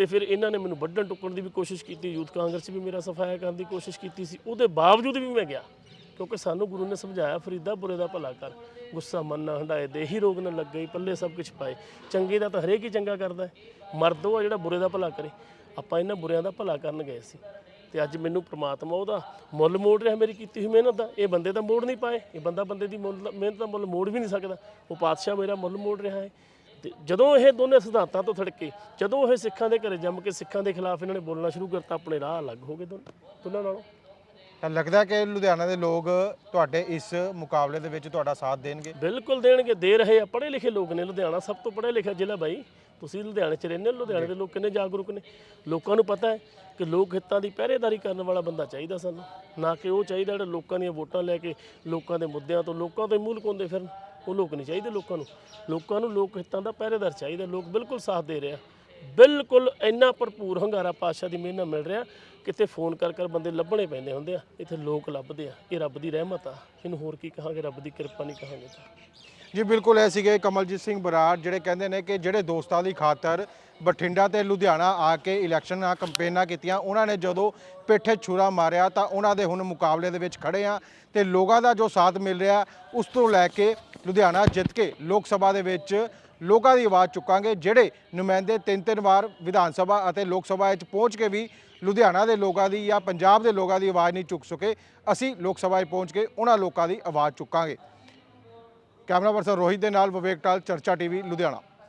ਤੇ ਫਿਰ ਇਹਨਾਂ ਨੇ ਮੈਨੂੰ ਵੱਢਣ ਟੁੱਕਣ ਦੀ ਵੀ ਕੋਸ਼ਿਸ਼ ਕੀਤੀ, ਯੂਥ ਕਾਂਗਰਸ 'ਚ ਵੀ ਮੇਰਾ ਸਫਾਇਆ ਕਰਨ ਦੀ ਕੋਸ਼ਿਸ਼ ਕੀਤੀ ਸੀ। ਉਹਦੇ ਬਾਵਜੂਦ ਵੀ ਮੈਂ ਗਿਆ, ਕਿਉਂਕਿ ਸਾਨੂੰ ਗੁਰੂ ਨੇ ਸਮਝਾਇਆ ਫਰੀਦਾ ਬੁਰੇ ਦਾ ਭਲਾ ਕਰ। ਗੁੱਸਾ ਮਨ ਨਾ ਹੰਡਾਏ ਦੇਹੀ ਰੋਗ ਨਾ ਲੱਗੇ, ਪੱਲੇ ਸਭ ਕੁਝ ਪਾਏ। ਚੰਗੇ ਦਾ ਤਾਂ ਹਰੇਕ ਹੀ ਚੰਗਾ ਕਰਦਾ ਹੈ। ਮਰਦ ਉਹ ਆ ਜਿਹੜਾ ਬੁਰੇ ਦਾ ਭਲਾ ਕਰੇ। ਆਪਾਂ ਇਹਨਾਂ ਬੁਰਿਆਂ ਦਾ ਭਲਾ ਕਰਨ ਗਏ ਸੀ। ਤੇ ਅੱਜ ਮੈਨੂੰ ਪ੍ਰਮਾਤਮਾ ਉਹਦਾ ਮੁੱਲ ਮੋੜ ਰਿਹਾ ਮੇਰੀ ਕੀਤੀ ਹੋਈ ਮਿਹਨਤ ਦਾ। ਇਹ ਬੰਦੇ ਦਾ ਮੋੜ ਨਹੀਂ ਪਾਏ। ਇਹ ਬੰਦਾ ਬੰਦੇ ਦੀ ਮੁੱਲ ਮਿਹਨਤ ਦਾ ਮੁੱਲ ਮੋੜ ਵੀ ਨਹੀਂ ਸਕਦਾ। ਉਹ ਪਾਤਸ਼ਾਹ ਮੇਰਾ ਮੁੱਲ ਮੋੜ ਰਿਹਾ ਹੈ। ਤੇ ਜਦੋਂ ਇਹ ਦੋਨੇ ਸਿਧਾਂਤਾਂ ਤੋਂ ਥੜਕੇ ਜਦੋਂ ਇਹ ਸਿੱਖਾਂ ਦੇ ਘਰੇ ਜੰਮ ਕੇ ਸਿੱਖਾਂ ਦੇ ਖਿਲਾਫ ਇਹਨਾਂ ਨੇ ਬੋਲਣਾ ਸ਼ੁਰੂ ਕਰਤਾ ਆਪਣੇ ਰਾਹ ਅਲੱਗ ਹੋ ਗਏ ਦੋਨ- ਦੋਨਾਂ ਨਾਲੋਂ। ਤਾਂ ਲੱਗਦਾ ਕਿ ਲੁਧਿਆਣਾ ਦੇ ਲੋਕ ਤੁਹਾਡੇ ਇਸ ਮੁਕਾਬਲੇ ਦੇ ਵਿੱਚ ਤੁਹਾਡਾ ਸਾਥ ਦੇਣਗੇ? ਬਿਲਕੁਲ ਦੇਣਗੇ ਦੇ ਰਹੇ ਆ ਪੜ੍ਹੇ ਲਿਖੇ ਲੋਕ ਨੇ ਲੁਧਿਆਣਾ ਸਭ ਤੋਂ ਪੜ੍ਹਿਆ ਲਿਖਿਆ ਜ਼ਿਲ੍ਹਾ ਬਾਈ ਤੁਸੀਂ ਲੁਧਿਆਣੇ 'ਚ ਰਹਿੰਦੇ ਹੋ ਲੁਧਿਆਣੇ ਦੇ ਲੋਕ ਕਿੰਨੇ ਜਾਗਰੂਕ ਨੇ? ਲੋਕਾਂ ਨੂੰ ਪਤਾ ਹੈ ਕਿ ਲੋਕ ਹਿੱਤਾਂ ਦੀ ਪਹਿਰੇਦਾਰੀ ਕਰਨ ਵਾਲਾ ਬੰਦਾ ਚਾਹੀਦਾ ਸਾਨੂੰ ਨਾ ਕਿ ਉਹ ਚਾਹੀਦਾ ਜਿਹੜਾ ਲੋਕਾਂ ਦੀਆਂ ਵੋਟਾਂ ਲੈ ਕੇ ਲੋਕਾਂ ਦੇ ਮੁੱਦਿਆਂ ਤੋਂ ਲੋਕਾਂ ਤੋਂ ਹੀ ਮੂੰਹ ਲੁਕਾਉਂਦੇ ਫਿਰਨ। ਉਹ ਲੋਕ ਨਹੀਂ ਚਾਹੀਦੇ ਲੋਕਾਂ ਨੂੰ। ਲੋਕਾਂ ਨੂੰ ਲੋਕ ਹਿੱਤਾਂ ਦਾ ਪਹਿਰੇਦਾਰ ਚਾਹੀਦਾ। ਲੋਕ ਬਿਲਕੁਲ ਸਾਥ ਦੇ ਰਹੇ ਆ। ਬਿਲਕੁਲ ਇੰਨਾ ਭਰਪੂਰ ਹੰਗਾਰਾ ਪਾਤਸ਼ਾਹ ਦੀ ਮਿਹਨਤ ਨਾਲ ਮਿਲ ਰਿਹਾ। ਕਿਤੇ ਫੋਨ ਕਰ ਕਰ ਬੰਦੇ ਲੱਭਣੇ ਪੈਂਦੇ ਹੁੰਦੇ ਆ। ਇੱਥੇ ਲੋਕ ਲੱਭਦੇ ਆ ਇਹ ਰੱਬ ਦੀ ਰਹਿਮਤ ਆ। ਇਹਨੂੰ ਹੋਰ ਕੀ ਕਹਾਂਗੇ? ਰੱਬ ਦੀ ਕਿਰਪਾ ਨਹੀਂ ਕਹਾਂਗੇ ਤਾਂ। ਜੀ, ਬਿਲਕੁਲ ਇਹ ਸੀਗੇ ਕਮਲਜੀਤ ਸਿੰਘ ਬਰਾੜ, ਜਿਹੜੇ ਕਹਿੰਦੇ ਨੇ ਕਿ ਜਿਹੜੇ ਦੋਸਤਾਂ ਦੀ ਖਾਤਰ ਬਠਿੰਡਾ ਤੇ ਲੁਧਿਆਣਾ ਆ ਕੇ ਇਲੈਕਸ਼ਨਾਂ ਕੰਪੇਨਾਂ ਕੀਤੀਆਂ, ਉਹਨਾਂ ਨੇ ਜਦੋਂ ਪੇਠੇ ਛੁਰਾ ਮਾਰਿਆ ਤਾਂ ਉਹਨਾਂ ਦੇ ਹੁਣ ਮੁਕਾਬਲੇ ਦੇ ਵਿੱਚ ਖੜੇ ਆ ਤੇ ਲੋਕਾਂ ਦਾ ਜੋ ਸਾਥ ਮਿਲ ਰਿਹਾ, ਉਸ ਤੋਂ ਲੈ ਕੇ ਲੁਧਿਆਣਾ ਜਿੱਤ ਕੇ ਲੋਕ ਸਭਾ ਦੇ ਵਿੱਚ ਲੋਕਾਂ ਦੀ ਆਵਾਜ਼ ਚੁੱਕਾਂਗੇ, ਜਿਹੜੇ ਨੁਮਾਇੰਦੇ ਤਿੰਨ ਤਿੰਨ ਵਾਰ ਵਿਧਾਨ ਸਭਾ ਅਤੇ ਲੋਕ ਸਭਾ ਵਿੱਚ ਪਹੁੰਚ ਕੇ ਵੀ ਲੁਧਿਆਣਾ ਦੇ ਲੋਕਾਂ ਦੀ ਜਾਂ ਪੰਜਾਬ ਦੇ ਲੋਕਾਂ ਦੀ ਆਵਾਜ਼ ਨਹੀਂ ਚੁੱਕ ਸਕੇ, ਅਸੀਂ ਲੋਕ ਸਭਾ 'ਚ ਪਹੁੰਚ ਕੇ ਉਹਨਾਂ ਲੋਕਾਂ ਦੀ ਆਵਾਜ਼ ਚੁੱਕਾਂਗੇ। ਕੈਮਰਾ ਪਰਸਨ ਰੋਹਿਤ ਦੇ ਨਾਲ ਵਿਵੇਕ ਟਾਲ ਚਰਚਾ ਟੀਵੀ ਲੁਧਿਆਣਾ।